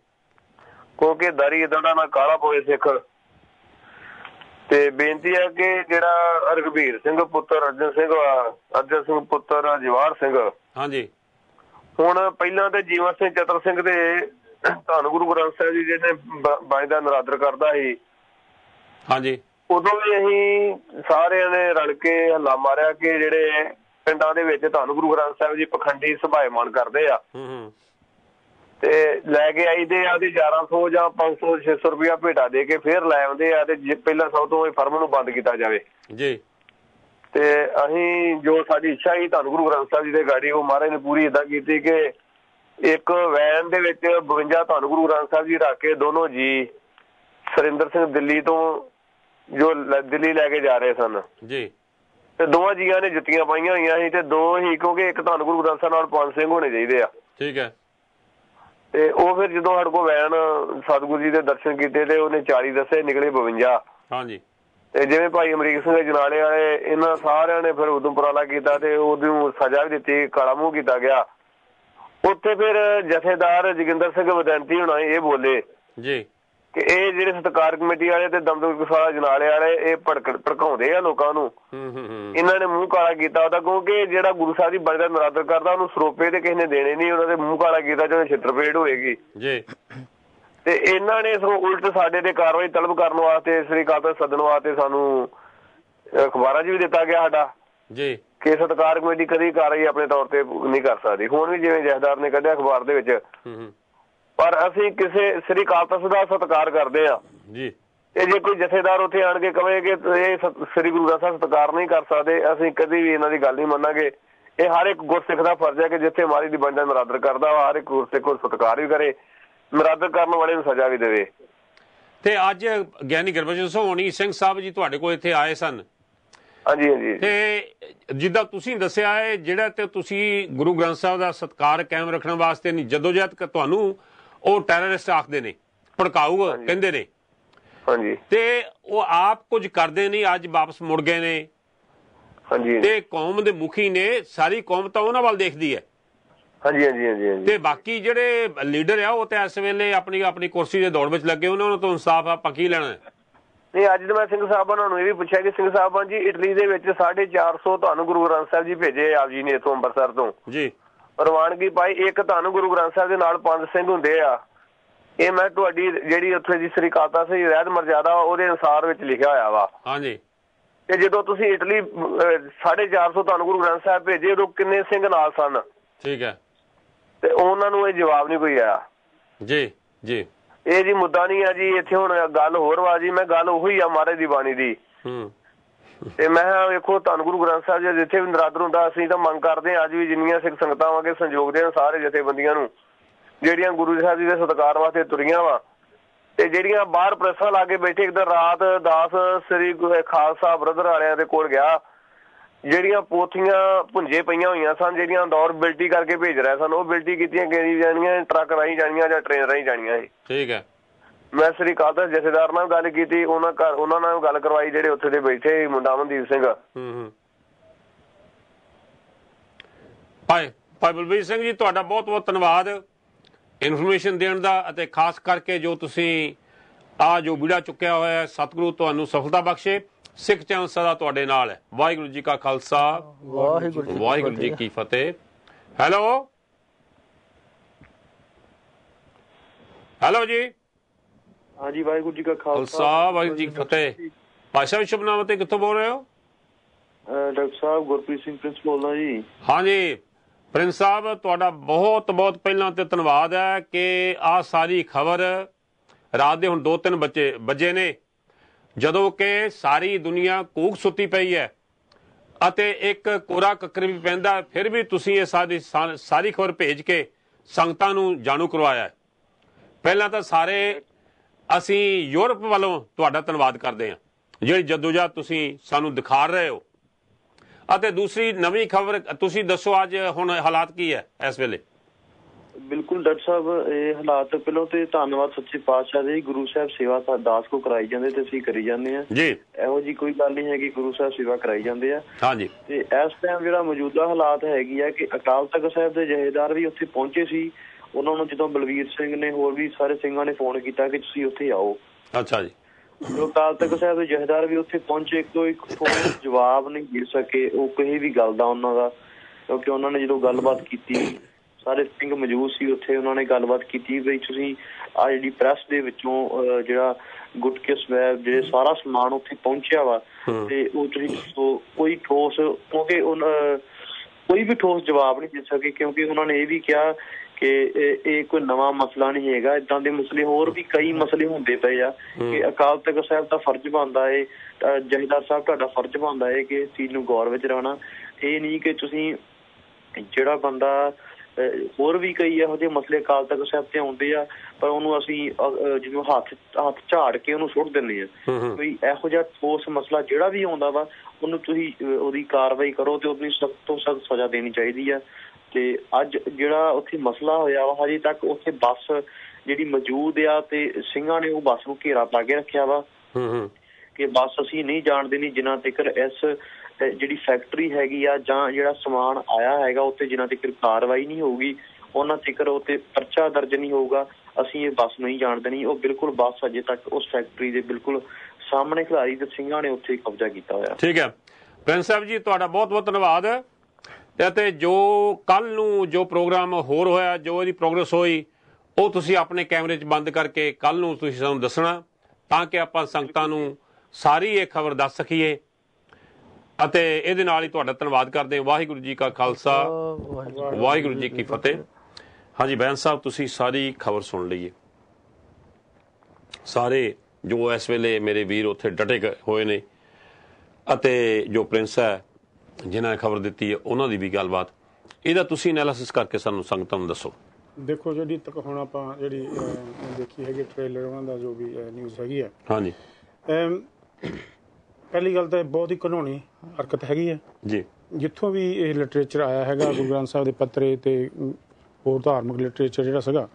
ਕਿਉਂਕਿ ਦਾਰੀ ਇਦਾਂ ਦਾ ਨਾ ਕਾਲਾ ਪੋਏ ਸਿੱਖ। ਤੇ ਬੇਨਤੀ ਹੈ ਕਿ ਜਿਹੜਾ ਰਘਬੀਰ ਸਿੰਘ ਪੁੱਤਰ ਅਰਜਨ ਸਿੰਘ ਅਰਜਨ ਸਿੰਘ ਪੁੱਤਰ ਜਵਾਹਰ ਸਿੰਘ। ਹਾਂਜੀ। ਹੁਣ ਪਹਿਲਾਂ ਤੇ ਜੀਵਨ ਸਿੰਘ ਚਤਰ ਸਿੰਘ ਦੇ ਧੰਨ ਗੁਰੂ ਗ੍ਰੰਥ ਸਾਹਿਬ ਜੀ ਜਿਹਨੇ ਬ- ਬਾਣੀ ਦਾ ਨਰਾਦਰ ਕਰਦਾ ਸੀ। ਹਾਂਜੀ। ਉਦੋਂ ਵੀ ਅਸੀਂ ਸਾਰਿਆਂ ਨੇ ਰਲ ਕੇ ਹੱਲਾ ਮਾਰਿਆ ਕਿ ਜਿਹੜੇ ਪਿੰਡਾਂ ਦੇ ਵਿੱਚ ਧੰਨ ਗੁਰੂ ਗ੍ਰੰਥ ਸਾਹਿਬ ਜੀ ਪਖੰਡੀ ਸੁਭਾਏਮਾਨ ਕਰਦੇ ਆ। ਹੂੰ ਹੂੰ। ਤੇ ਲੈ ਕੇ ਆਈਦੇ ਆ ਤੇ 1100 ਜਾਂ 500 600 ਰੁਪਇਆ ਭੇਟਾ ਦੇ ਕੇ ਫੇਰ ਲੈ ਆਉਂਦੇ ਆ ਤੇ ਪਹਿਲਾਂ ਸਭ ਤੋਂ ਇਹ ਫਰਮ ਨੂੰ ਬੰਦ ਕੀਤਾ ਜਾਵੇ। ਜੀ। ਤੇ ਅਸੀਂ ਜੋ ਸਾਡੀ ਇੱਛਾ ਸੀ ਧੰਨ ਗੁਰੂ ਗ੍ਰੰਥ ਸਾਹਿਬ ਜੀ ਦੇ ਗਾੜੀ ਉਹ ਮਹਾਰਾਜ ਨੇ ਪੂਰੀ ਇਦਾਂ ਕੀਤੀ ਕਿ ਇੱਕ ਵੈਨ ਦੇ ਵਿੱਚ 52 ਧੰਨ ਗੁਰੂ ਗ੍ਰੰਥ ਸਾਹਿਬ ਜੀ ਰੱਖ ਕੇ ਦੋਨੋਂ ਜੀ ਸਰਿੰਦਰ ਸਿੰਘ ਦਿੱਲੀ ਤੋਂ ਜੋ ਦਿੱਲੀ ਲੈ ਕੇ ਜਾ ਰਹੇ ਸਨ। ਜੀ। ਤੇ ਦੋਵਾਂ ਜੀਆਂ ਨੇ ਜੁੱਤੀਆਂ ਪਾਈਆਂ ਹੋਈਆਂ ਸੀ ਤੇ ਦੋ ਹੀ ਕਿਉਂਕਿ ਇੱਕ ਧੰਨ ਗੁਰੂ ਗ੍ਰੰਥ ਸਾਹਿਬ ਨਾਲ ਪੰਜ ਸਿੰਘ ਹੋਣੇ ਚਾਹੀਦੇ ਆ। ਠੀਕ ਹੈ। ਤੇ ਉਹ ਫਿਰ ਜਦੋਂ ਸਾਡੇ ਕੋਲ ਵੈਨ ਸਤਿਗੁਰੂ ਜੀ ਦੇ ਦਰਸ਼ਨ ਕੀਤੇ ਤੇ ਉਹਨੇ 40 ਦੱਸੇ ਨਿਕਲੇ 52 ਹਾਂਜੀ। ਤੇ ਜਿਵੇਂ ਭਾਈ ਅਮਰੀਕ ਸਿੰਘ ਦੇ ਜਨਾਲੇ ਵਾਲੇ ਇਹਨਾਂ ਸਾਰਿਆਂ ਨੇ ਫਿਰ ਉਦੋਂ ਉਪਰਾਲਾ ਕੀਤਾ ਤੇ ਉਹਨੂੰ ਸਜ਼ਾ ਵੀ ਦਿੱਤੀ ਕਾਲਾ ਮੂੰਹ ਕੀਤਾ ਗਿਆ। ਉੱਥੇ ਫਿਰ ਜਥੇਦਾਰ ਜੋਗਿੰਦਰ ਸਿੰਘ ਵਦੰਤੀ ਹੁਣਾ ਇਹ ਬੋਲੇ। ਜੀ। ਕਿ ਇਹ ਜਿਹੜੇ ਸਤਕਾਰ ਕਮੇਟੀ ਵਾਲੇ ਤੇ ਦਮਦਮ ਕਸਾਲਾ ਜਨਾਲੇ ਵਾਲੇ ਇਹ ਭੜਕ ਭੜਕਾਉਂਦੇ ਆ ਲੋਕਾਂ ਨੂੰ। ਹੂੰ ਹੂੰ ਹੂੰ। ਇਹਨਾਂ ਨੇ ਮੂੰਹ ਕਾਲਾ ਕੀਤਾ ਉਹਦਾ ਕਿਉਂਕਿ ਜਿਹੜਾ ਗੁਰੂ ਸਾਹਿਬ ਦੀ ਬਰਕਤ ਨਰਾਦਰ ਕਰਦਾ ਉਹਨੂੰ ਸਰੋਪੇ ਤੇ ਕਿਸੇ ਨੇ ਦੇਣੇ ਨਹੀਂ ਉਹਨਾਂ ਦੇ ਮੂੰਹ ਕਾਲਾ ਕੀਤਾ ਜਦੋਂ ਛਿੱਤਰਪੇੜ ਹੋਏਗੀ। ਜੀ। ਤੇ ਇਹਨਾਂ ਨੇ ਸਗੋਂ ਉਲਟ ਸਾਡੇ ਤੇ ਕਾਰਵਾਈ ਤਲਬ ਕਰਨ ਵਾਸਤੇ ਸ੍ਰੀ ਤਖਤ ਸੱਦਣ ਵਾਸਤੇ ਸਾਨੂੰ ਅਖਬਾਰਾਂ 'ਚ ਵੀ ਦਿੱਤਾ ਗਿਆ ਸਾਡਾ। ਜੀ। ਕਿ ਸਤਕਾਰ ਕਮੇਟੀ ਕਦੀ ਕਾਰਵਾਈ ਆਪਣੇ ਤੌਰ ਤੇ ਨਹੀਂ ਕਰ ਸਕਦੀ। ਹੁਣ ਵੀ ਜਿਵੇਂ ਜਥੇਦਾਰ ਨੇ ਕੱਢਿਆ ਅਖਬਾਰ ਦੇ ਵਿੱਚ। ਹੂੰ ਹੂੰ। ਪਰ ਅਸੀਂ ਕਿਸੇ ਸ੍ਰੀ ਅਕਾਲ ਤਖਤ ਦਾ ਸਤਕਾਰ ਕਰਦੇ ਆ ਜੀ। ਤੇ ਜੇ ਕੋਈ ਜਥੇਦਾਰ ਉੱਥੇ ਆਣ ਕੇ ਕਵੇ ਕਿ ਇਹ ਸ੍ਰੀ ਗੁਰੂ ਸਾਹਿਬ ਸਤਕਾਰ ਨਹੀਂ ਕਰ ਸਕਦੇ ਅਸੀਂ ਕਦੀ ਵੀ ਇਹਨਾਂ ਦੀ ਗੱਲ ਨਹੀਂ ਮੰਨਾਂਗੇ। ਇਹ ਹਰ ਇੱਕ ਗੁਰਸਿੱਖ ਦਾ ਫਰਜ਼ ਹੈ ਕਿ ਜਿੱਥੇ ਮਾਰੀ ਦੀ ਬੰਦਾ ਨਰਾਦਰ ਕਰਦਾ ਵਾ ਹਰ ਇੱਕ ਗੁਰਸਿੱਖ ਨੂੰ ਸਤਕਾਰ ਵੀ ਕਰੇ ਨਰਾਦਰ ਕਰਨ ਵਾਲੇ ਨੂੰ ਸਜ਼ਾ ਵੀ ਦੇਵੇ। ਤੇ ਅੱਜ ਗਿਆਨੀ ਗੁਰਬਚਨ ਸੋਹਣੀ ਸਿੰਘ ਸਾਹਿਬ ਜੀ ਤੁਹਾਡੇ ਕੋਲ ਇੱਥੇ ਆਏ ਸਨ। ਹਾਂਜੀ ਹਾਂਜੀ। ਤੇ ਜਿੱਦਾਂ ਤੁਸੀਂ ਦੱਸਿਆ ਹੈ ਜਿਹੜਾ ਤੇ ਤੁਸੀਂ ਗੁਰੂ ਗ੍ਰੰਥ ਸਾਹਿਬ ਦਾ ਸਤਕਾਰ ਕਾਇਮ ਰੱਖਣ ਵਾਸਤੇ ਨਹੀਂ ਜਦੋਜਹਿਦ ਕ- ਤੁਹਾਨੂੰ ਉਹ ਟੈਰਰਿਸਟ ਆਖਦੇ ਨੇ ਭੜਕਾਊ ਕਹਿੰਦੇ ਨੇ। ਹਾਂਜੀ। ਤੇ ਉਹ ਆਪ ਕੁਝ ਕਰਦੇ ਨਹੀਂ ਅੱਜ ਵਾਪਸ ਮੁੜ ਗਏ ਨੇ। ਹਾਂਜੀ। ਤੇ ਕੌਮ ਦੇ ਮੁਖੀ ਨੇ ਸਾਰੀ ਕੌਮ ਤਾਂ ਉਹਨਾਂ ਵੱਲ ਦੇਖਦੀ ਹੈ। ਹਾਂਜੀ ਹਾਂਜੀ ਹਾਂਜੀ ਤੇ ਬਾਕੀ ਜਿਹੜੇ ਲੀਡਰ ਆ ਉਹ ਤੇ ਇਸ ਵੇਲੇ ਆਪਣੀ ਆਪਣੀ ਕੁਰਸੀ ਦੇ ਦੌੜ ਵਿੱਚ ਲੱਗੇ ਉਹਨਾਂ ਨੂੰ ਤਾਂ ਇਨਸਾਫ ਆਪਾਂ ਕੀ ਲੈਣਾ ਹੈ? ਨਹੀਂ ਅੱਜ ਮੈਂ ਸਿੰਘ ਸਾਹਿਬਾਨਾਂ ਨੂੰ ਇਹ ਵੀ ਪੁੱਛਿਆ ਕਿ ਸਿੰਘ ਸਾਹਿਬਾਨ ਜੀ ਇਟਲੀ ਦੇ ਵਿੱਚ 450 ਤੁਹਾਨੂੰ ਗੁਰੂ ਗ੍ਰੰਥ ਸਾਹਿਬ ਜੀ ਭੇਜੇ ਆਪ ਜੀ ਨੇ ਇਥੋਂ ਅੰਮ੍ਰਿਤਸਰ ਤੋਂ। ਜੀ। ਰਵਾਨਗੀ ਪਾਈ ਇੱਕ ਤੁਹਾਨੂੰ ਗੁਰੂ ਗ੍ਰੰਥ ਸਾਹਿਬ ਦੇ ਨਾਲ ਪੰਜ ਸਿੰਘ ਹੁੰਦੇ ਆ। ਇਹ ਮੈਂ ਤੁਹਾਡੀ ਜਿਹੜੀ ਉੱਥੇ ਦੀ ਸ੍ਰੀ ਕਾਤਾ ਸੀ ਰਹਿਤ ਮਰਜ਼ਾਦਾ ਉਹਦੇ ਅਨੁਸਾਰ ਵਿੱਚ ਲਿਖਿਆ ਹੋਇਆ ਵਾ। ਹਾਂਜੀ। ਤੇ ਜਦੋਂ ਤੁਸੀਂ ਇਟਲੀ ਅਹ, 450 ਤੁਹਾਨੂੰ ਗੁਰੂ ਗ੍ਰੰਥ ਸਾਹਿਬ ਭੇਜੇ ਉਦੋਂ ਕਿੰਨੇ ਸਿੰਘ ਨਾਲ ਸਨ? ਠੀਕ ਹੈ। ਤੇ ਉਹਨਾਂ ਨੂੰ ਇਹ ਜਵਾਬ ਨਹੀਂ ਕੋਈ ਆਇਆ। ਜੀ ਜੀ। ਇਹ ਜੀ ਮੁੱਦਾ ਨਹੀਂ ਆ ਜੀ ਇੱਥੇ ਹੁਣ ਗੱਲ ਹੋਰ ਵਾ ਜੀ ਮੈਂ ਗੱਲ ਉਹੀ ਆ ਮਹਾਰਾਜ ਦੀ ਬਾਣੀ ਦੀ। ਹੂੰ। ਤੇ ਮੈਂ ਕਿਹਾ ਵੇਖੋ, ਧੰਨ ਗੁਰੂ ਗ੍ਰੰਥ ਸਾਹਿਬ ਜੀ, ਜਿੱਥੇ ਵੀ ਨਰਾਦਰ ਹੁੰਦਾ, ਅਸੀਂ ਤਾਂ ਮੰਗ ਕਰਦੇ ਹਾਂ ਅੱਜ ਵੀ ਜਿੰਨੀਆਂ ਸਿੱਖ ਸੰਗਤਾਂ ਵਾਂਗੇ ਸੰਯੋਗ ਦੇਣ ਸਾਰੇ ਜਥੇਬੰਦੀਆਂ ਨੂੰ, ਜਿਹੜੀਆਂ ਗੁਰੂ ਸਾਹਿਬ ਜੀ ਦੇ ਸਤਿਕਾਰ ਵਾਸਤੇ ਤੁਰੀਆਂ ਵਾ। ਤੇ ਜਿਹੜੀਆਂ ਬਾਹਰ ਪ੍ਰੈਸਾਂ ਲਾ ਕੇ ਬੈਠੇ, ਇੱਕ ਦਿਨ ਰਾਤ 10 ਸ੍ਰੀ ਖਾਲਸਾ ਬ੍ਰਦਰ ਵਾਲਿਆਂ ਦੇ ਕੋਲ ਗਿਆ। ਜਿਹੜੀਆਂ ਪੋਥੀਆਂ ਭੁੰਜੇ ਪਈਆਂ ਹੋਈਆਂ ਸਨ, ਜਿਹੜੀਆਂ ਦੌਰ ਬਿਲਟੀ ਕਰਕੇ ਭੇਜ ਰਹੇ ਸਨ, ਉਹ ਬਿਲਟੀ ਕੀਤੀਆਂ ਗਈ ਜਾਣੀਆਂ, ਟਰੱਕ ਰਾਹੀਂ ਜਾਣੀਆਂ ਜਾਂ ਟ੍ਰੇਨ ਰਾਹੀਂ ਜਾਣੀਆਂ ਸੀ ਠੀਕ ਹੈ। ਮੈਂ ਸ੍ਰੀ ਕਾਲਤਕ ਜਥੇਦਾਰ ਨਾਲ ਗੱਲ ਕੀਤੀ ਉਹਨਾਂ ਘਰ ਉਹਨਾਂ ਨਾਲ ਗੱਲ ਕਰਵਾਈ ਜਿਹੜੇ ਉੱਥੇ ਦੇ ਬੈਠੇ ਮੁੰਡਾ ਅਮਨਦੀਪ ਸਿੰਘ। ਹੂੰ ਹੂੰ। ਭਾਈ ਭਾਈ ਬਲਬੀਰ ਸਿੰਘ ਜੀ ਤੁਹਾਡਾ ਬਹੁਤ ਬਹੁਤ ਧੰਨਵਾਦ ਇਨਫੋਰਮੇਸ਼ਨ ਦੇਣ ਦਾ ਅਤੇ ਖਾਸ ਕਰਕੇ ਜੋ ਤੁਸੀਂ ਆ ਜੋ ਵੀੜਾ ਚੁੱਕਿਆ ਹੋਇਆ ਹੈ ਸਤਿਗੁਰੂ ਤੁਹਾਨੂੰ ਸਫਲਤਾ ਬਖਸ਼ੇ। ਸਿੱਖ ਚੈਨਲ ਸਦਾ ਤੁਹਾਡੇ ਨਾਲ ਹੈ। ਵਾਹਿਗੁਰੂ ਜੀ ਕਾ ਖਾਲਸਾ। ਵਾਹਿਗੁਰੂ ਜੀ ਵਾਹਿਗੁਰੂ ਜੀ। ਕੀ ਫਤਿਹ। ਹੈਲੋ? ਹੈਲੋ ਜੀ? ਹਾਂਜੀ ਵਾਹਿਗੁਰੂ ਜੀ ਕਾ ਖਾਲਸਾ ਵਾਹਿਗੁਰੂ ਜੀ ਫਤਿਹ। ਸਾਹਿਬ ਸ਼ੁਭ ਨਾਮ ਤੇ ਕਿੱਥੋਂ ਬੋਲ ਰਹੇ ਹੋ? ਡਾਕਟਰ ਸਾਹਿਬ ਗੁਰਪ੍ਰੀਤ ਸਿੰਘ ਪ੍ਰਿੰਸ ਬੋਲਦਾ ਜੀ। ਹਾਂਜੀ। ਪ੍ਰਿੰਸ ਸਾਹਿਬ ਤੁਹਾਡਾ ਬਹੁਤ ਬਹੁਤ ਪਹਿਲਾਂ ਤੇ ਧੰਨਵਾਦ ਹੈ ਕਿ ਆ ਸਾਰੀ ਖਬਰ ਰਾਤ ਦੇ ਹੁਣ 2-3 ਬੱਚੇ ਵੱਜੇ ਨੇ। ਜਦੋਂ ਕਿ ਸਾਰੀ ਦੁਨੀਆ ਕੂਕ ਸੁੱਤੀ ਪਈ ਹੈ ਅਤੇ ਇੱਕ ਕੋਰਾ ਕੱਕਰ ਵੀ ਪੈਂਦਾ ਫਿਰ ਵੀ ਤੁਸੀਂ ਇਹ ਸਾਰੀ ਸਾਰੀ ਖਬਰ ਭੇਜ ਕੇ ਸੰਗਤਾਂ ਨੂੰ ਜਾਣੂ ਕਰਵਾਇਆ। ਪਹਿਲਾਂ ਤਾਂ ਸਾਰੇ ਅਸੀਂ ਯੂਰਪ ਵੱਲੋਂ ਤੁਹਾਡਾ ਧੰਨਵਾਦ ਕਰਦੇ ਹਾਂ। ਜਿਹੜੀ ਜਦੋਜਾ ਤੁਸੀਂ ਸਾਨੂੰ ਦਿਖਾ ਰਹੇ ਹੋ। ਅਤੇ ਦੂਸਰੀ ਨਵੀਂ ਖਬਰ ਤੁਸੀਂ ਦੱਸੋ ਅੱਜ ਹੁਣ ਹਾਲਾਤ ਕੀ ਹੈ ਇਸ ਵੇਲੇ? ਬਿਲਕੁਲ ਡਾਕਟਰ ਸਾਹਿਬ ਇਹ ਹਾਲਾਤ ਪਹਿਲਾਂ ਤੇ ਧੰਨਵਾਦ ਸੱਚੇ ਪਾਤਸ਼ਾਹ ਦੇ। ਗੁਰੂ ਸਾਹਿਬ ਸੇਵਾ ਦਾਸ ਕੋ ਕਰਾਈ ਜਾਂਦੇ ਤੇ ਅਸੀਂ ਕਰੀ ਜਾਂਦੇ ਆ ਜੀ। ਇਹੋ ਜੀ ਕੋਈ ਗੱਲ ਨਹੀਂ ਹੈਗੀ ਗੁਰੂ ਸਾਹਿਬ ਸੇਵਾ ਕਰਾਈ ਜਾਂਦੇ ਆ। ਹਾਂਜੀ। ਤੇ ਇਸ ਟਾਈਮ ਜਿਹੜਾ ਮੌਜੂਦਾ ਹਾਲਾਤ ਹੈਗੀ ਆ ਕਿ ਅਕਾਲ ਤਖਤ ਸਾਹਿਬ ਦੇ ਜਹੇਦਾਰ ਵੀ ਉੱਥੇ ਪਹੁੰਚੇ ਸੀ। ਉਹਨਾਂ ਨੂੰ ਜਦੋਂ ਬਲਵੀਰ ਸਿੰਘ ਨੇ ਹੋਰ ਵੀ ਸਾਰੇ ਸਿੰਘਾਂ ਨੇ ਫੋਨ ਕੀਤਾ ਕਿ ਤੁਸੀਂ ਉੱਥੇ ਆਓ। ਅੱਛਾ ਜੀ। ਜੋ ਅਕਾਲ ਤਖਤ ਸਾਹਿਬ ਦੇ ਜਹੇਦਾਰ ਵੀ ਉੱਥੇ ਪਹੁੰਚੇ ਕੋਈ ਫੋਨ ਜਵਾਬ ਨਹੀਂ ਦੇ ਸਕੇ ਉਹ ਕਿਸੇ ਵੀ ਗੱਲ ਦਾ ਉਹਨਾਂ ਦਾ ਕਿਉਂਕਿ ਉਹਨਾਂ ਨੇ ਜਦੋਂ ਗੱਲਬਾਤ ਕੀਤੀ ਸਾਰੇ ਸਿੰਘ ਮੌਜੂਦ ਸੀ ਉੱਥੇ ਉਹਨਾਂ ਨੇ ਗੱਲਬਾਤ ਕੀਤੀ ਵੀ ਤੁਸੀਂ ਆ ਜਿਹੜੀ ਪ੍ਰੈਸ ਦੇ ਵਿੱਚੋਂ ਜਿਹੜਾ ਗੁਟਕੇ ਸਵੈਬ ਜਿਹੜੇ ਸਾਰਾ ਸਮਾਨ ਉੱਥੇ ਪਹੁੰਚਿਆ ਵਾ ਤੇ ਉਹ ਤੁਸੀਂ ਕੋਈ ਠੋਸ ਕਿਉਂਕਿ ਕੋਈ ਵੀ ਠੋਸ ਜਵਾਬ ਨਹੀਂ ਦੇ ਸਕੇ ਕਿਉਂਕਿ ਉਹਨਾਂ ਨੇ ਇਹ ਵੀ ਕਿਹਾ ਕਿ ਇਹ ਕੋਈ ਨਵਾਂ ਮਸਲਾ ਨਹੀਂ ਹੈਗਾ। ਇਦਾਂ ਦੇ ਮਸਲੇ ਹੋਰ ਵੀ ਕਈ ਮਸਲੇ ਹੁੰਦੇ ਪਏ ਆ ਕਿ ਅਕਾਲ ਤਖਤ ਸਾਹਿਬ ਦਾ ਫਰਜ਼ ਬਣਦਾ ਏ ਅਹ ਜਥੇਦਾਰ ਸਾਹਿਬ ਤੁਹਾਡਾ ਫਰਜ਼ ਬਣਦਾ ਏ ਕਿ ਇਸ ਚੀਜ਼ ਨੂੰ ਗੌਰ ਵਿੱਚ ਰਹਿਣਾ। ਇਹ ਨਹੀਂ ਕਿ ਤੁਸੀਂ ਜਿਹੜਾ ਬੰਦਾ ਹੋਰ ਵੀ ਕਈ ਇਹੋ ਜਿਹੇ ਮਸਲੇ ਅਕਾਲ ਤਖਤ ਸਾਹਿਬ ਤੇ ਆਉਂਦੇ ਆ ਪਰ ਉਹਨੂੰ ਅਸੀਂ ਜਿਹਨੂੰ ਹੱਥ ਹੱਥ ਝਾੜ ਕੇ ਉਹਨੂੰ ਸੁੱਟ ਦਿੰਦੇ ਆ। ਕੋਈ ਇਹੋ ਜਿਹਾ ਠੋਸ ਮਸਲਾ ਜਿਹੜਾ ਵੀ ਆਉਂਦਾ ਵਾ ਉਹਨੂੰ ਤੁਸੀਂ ਉਹਦੀ ਕਾਰਵਾਈ ਕਰੋ ਤੇ ਉਹਦੀ ਸਖਤ ਤੋਂ ਸਖਤ ਸਜ਼ਾ ਦੇਣੀ ਚਾਹੀਦੀ ਆ। ਤੇ ਅੱਜ ਜਿਹੜਾ ਉੱਥੇ ਮਸਲਾ ਹੋਇਆ ਵਾ ਹਜੇ ਤੱਕ ਉੱਥੇ ਬੱਸ ਜਿਹੜੀ ਮੌਜੂਦ ਆ ਤੇ ਸਿੰਘਾਂ ਨੇ ਉਹ ਬੱਸ ਨੂੰ ਘੇਰਾ ਪਾ ਕੇ ਰੱਖਿਆ ਵਾ। ਹੂੰ ਹੂੰ। ਕਿ ਬੱਸ ਅਸੀਂ ਨਹੀਂ ਜਾਣ ਦੇਣੀ ਜਿਨ੍ਹਾਂ ਤੱਕ ਇਸ ਜਿਹੜੀ ਫੈਕਟਰੀ ਹੈਗੀ ਆ ਜਾਂ ਜਿਹੜਾ ਸਮਾਨ ਆਇਆ ਹੈਗਾ ਉੱਤੇ ਜਿਨ੍ਹਾਂ ਤੱਕ ਕਾਰਵਾਈ ਨਹੀਂ ਹੋਊਗੀ ਉਹਨਾਂ ਤੱਕ ਉੱਤੇ ਪਰਚਾ ਦਰਜ ਨਹੀਂ ਹੋਊਗਾ। ਅਸੀਂ ਇਹ ਬੱਸ ਨਹੀਂ ਜਾਣ ਦੇਣੀ ਉਹ ਬਿਲਕੁਲ ਬੱਸ ਅਜੇ ਤੱਕ ਉਸ ਫੈਕਟਰੀ ਦੇ ਬਿਲਕੁਲ ਸਾਹਮਣੇ ਖਿਲਾਰੀ ਤੇ ਸਿੰਘਾਂ ਨੇ ਉੱਥੇ ਕਬਜ਼ਾ ਕੀਤਾ ਹੋਇਆ। ਠੀਕ ਹੈ। ਪ੍ਰਿੰਸ ਸਾਹਿਬ ਜੀ ਤੁਹਾਡਾ ਬਹੁਤ ਬਹੁਤ ਧੰਨਵਾਦ। ਅਤੇ ਜੋ ਕੱਲ ਨੂੰ ਜੋ ਪ੍ਰੋਗਰਾਮ ਹੋਰ ਹੋਇਆ, ਜੋ ਇਹਦੀ ਪ੍ਰੋਗਰੈਸ ਹੋਈ, ਉਹ ਤੁਸੀਂ ਆਪਣੇ ਕੈਮਰੇ 'ਚ ਬੰਦ ਕਰਕੇ ਕੱਲ ਨੂੰ ਤੁਸੀਂ ਸਾਨੂੰ ਦੱਸਣਾ, ਤਾਂ ਕਿ ਆਪਾਂ ਸੰਗਤਾਂ ਨੂੰ ਸਾਰੀ ਇਹ ਖਬਰ ਦੱਸ ਸਕੀਏ। ਅਤੇ ਇਹਦੇ ਨਾਲ ਹੀ ਤੁਹਾਡਾ ਧੰਨਵਾਦ ਕਰਦੇ ਹਾਂ। ਵਾਹਿਗੁਰੂ ਜੀ ਕਾ ਖਾਲਸਾ, ਵਾਹਿਗੁਰੂ ਜੀ ਕੀ ਫਤਿਹ। ਹਾਂਜੀ ਬੈਂਸ ਸਾਹਿਬ, ਤੁਸੀਂ ਸਾਰੀ ਖਬਰ ਸੁਣ ਲਈਏ। ਸਾਰੇ ਜੋ ਇਸ ਵੇਲੇ ਮੇਰੇ ਵੀਰ ਉੱਥੇ ਡਟੇ ਗ- ਹੋਏ ਨੇ, ਅਤੇ ਜੋ ਪ੍ਰਿੰਸ ਹੈ ਜਿਨ੍ਹਾਂ ਨੇ ਖਬਰ ਦਿੱਤੀ ਹੈ ਉਹਨਾਂ ਦੀ ਵੀ ਗੱਲਬਾਤ। ਇਹਦਾ ਤੁਸੀਂ ਐਨਾਲਿਸਿਸ ਕਰਕੇ ਸਾਨੂੰ ਸੰਗਤਾਂ ਨੂੰ ਦੱਸੋ। ਦੇਖੋ ਜਿਹੜੀ ਤੱਕ ਹੁਣ ਆਪਾਂ ਜਿਹੜੀ ਦੇਖੀ ਹੈਗੀ ਟ੍ਰੇਲਰ ਉਹਨਾਂ ਦਾ ਜੋ ਵੀ ਨਿਊਜ਼ ਹੈਗੀ ਹੈ। ਹਾਂਜੀ। ਪਹਿਲੀ ਗੱਲ ਤਾਂ ਬਹੁਤ ਹੀ ਘਨੋਣੀ ਹਰਕਤ ਹੈਗੀ ਹੈ। ਜੀ। ਜਿੱਥੋਂ ਵੀ ਇਹ ਲਿਟਰੇਚਰ ਆਇਆ ਹੈਗਾ ਗੁਰੂ ਗ੍ਰੰਥ ਸਾਹਿਬ ਦੇ ਪੱਤਰੇ ਤੇ ਹੋਰ ਧਾਰਮਿਕ ਲਿਟਰੇਚਰ ਜਿਹੜਾ ਸੀਗਾ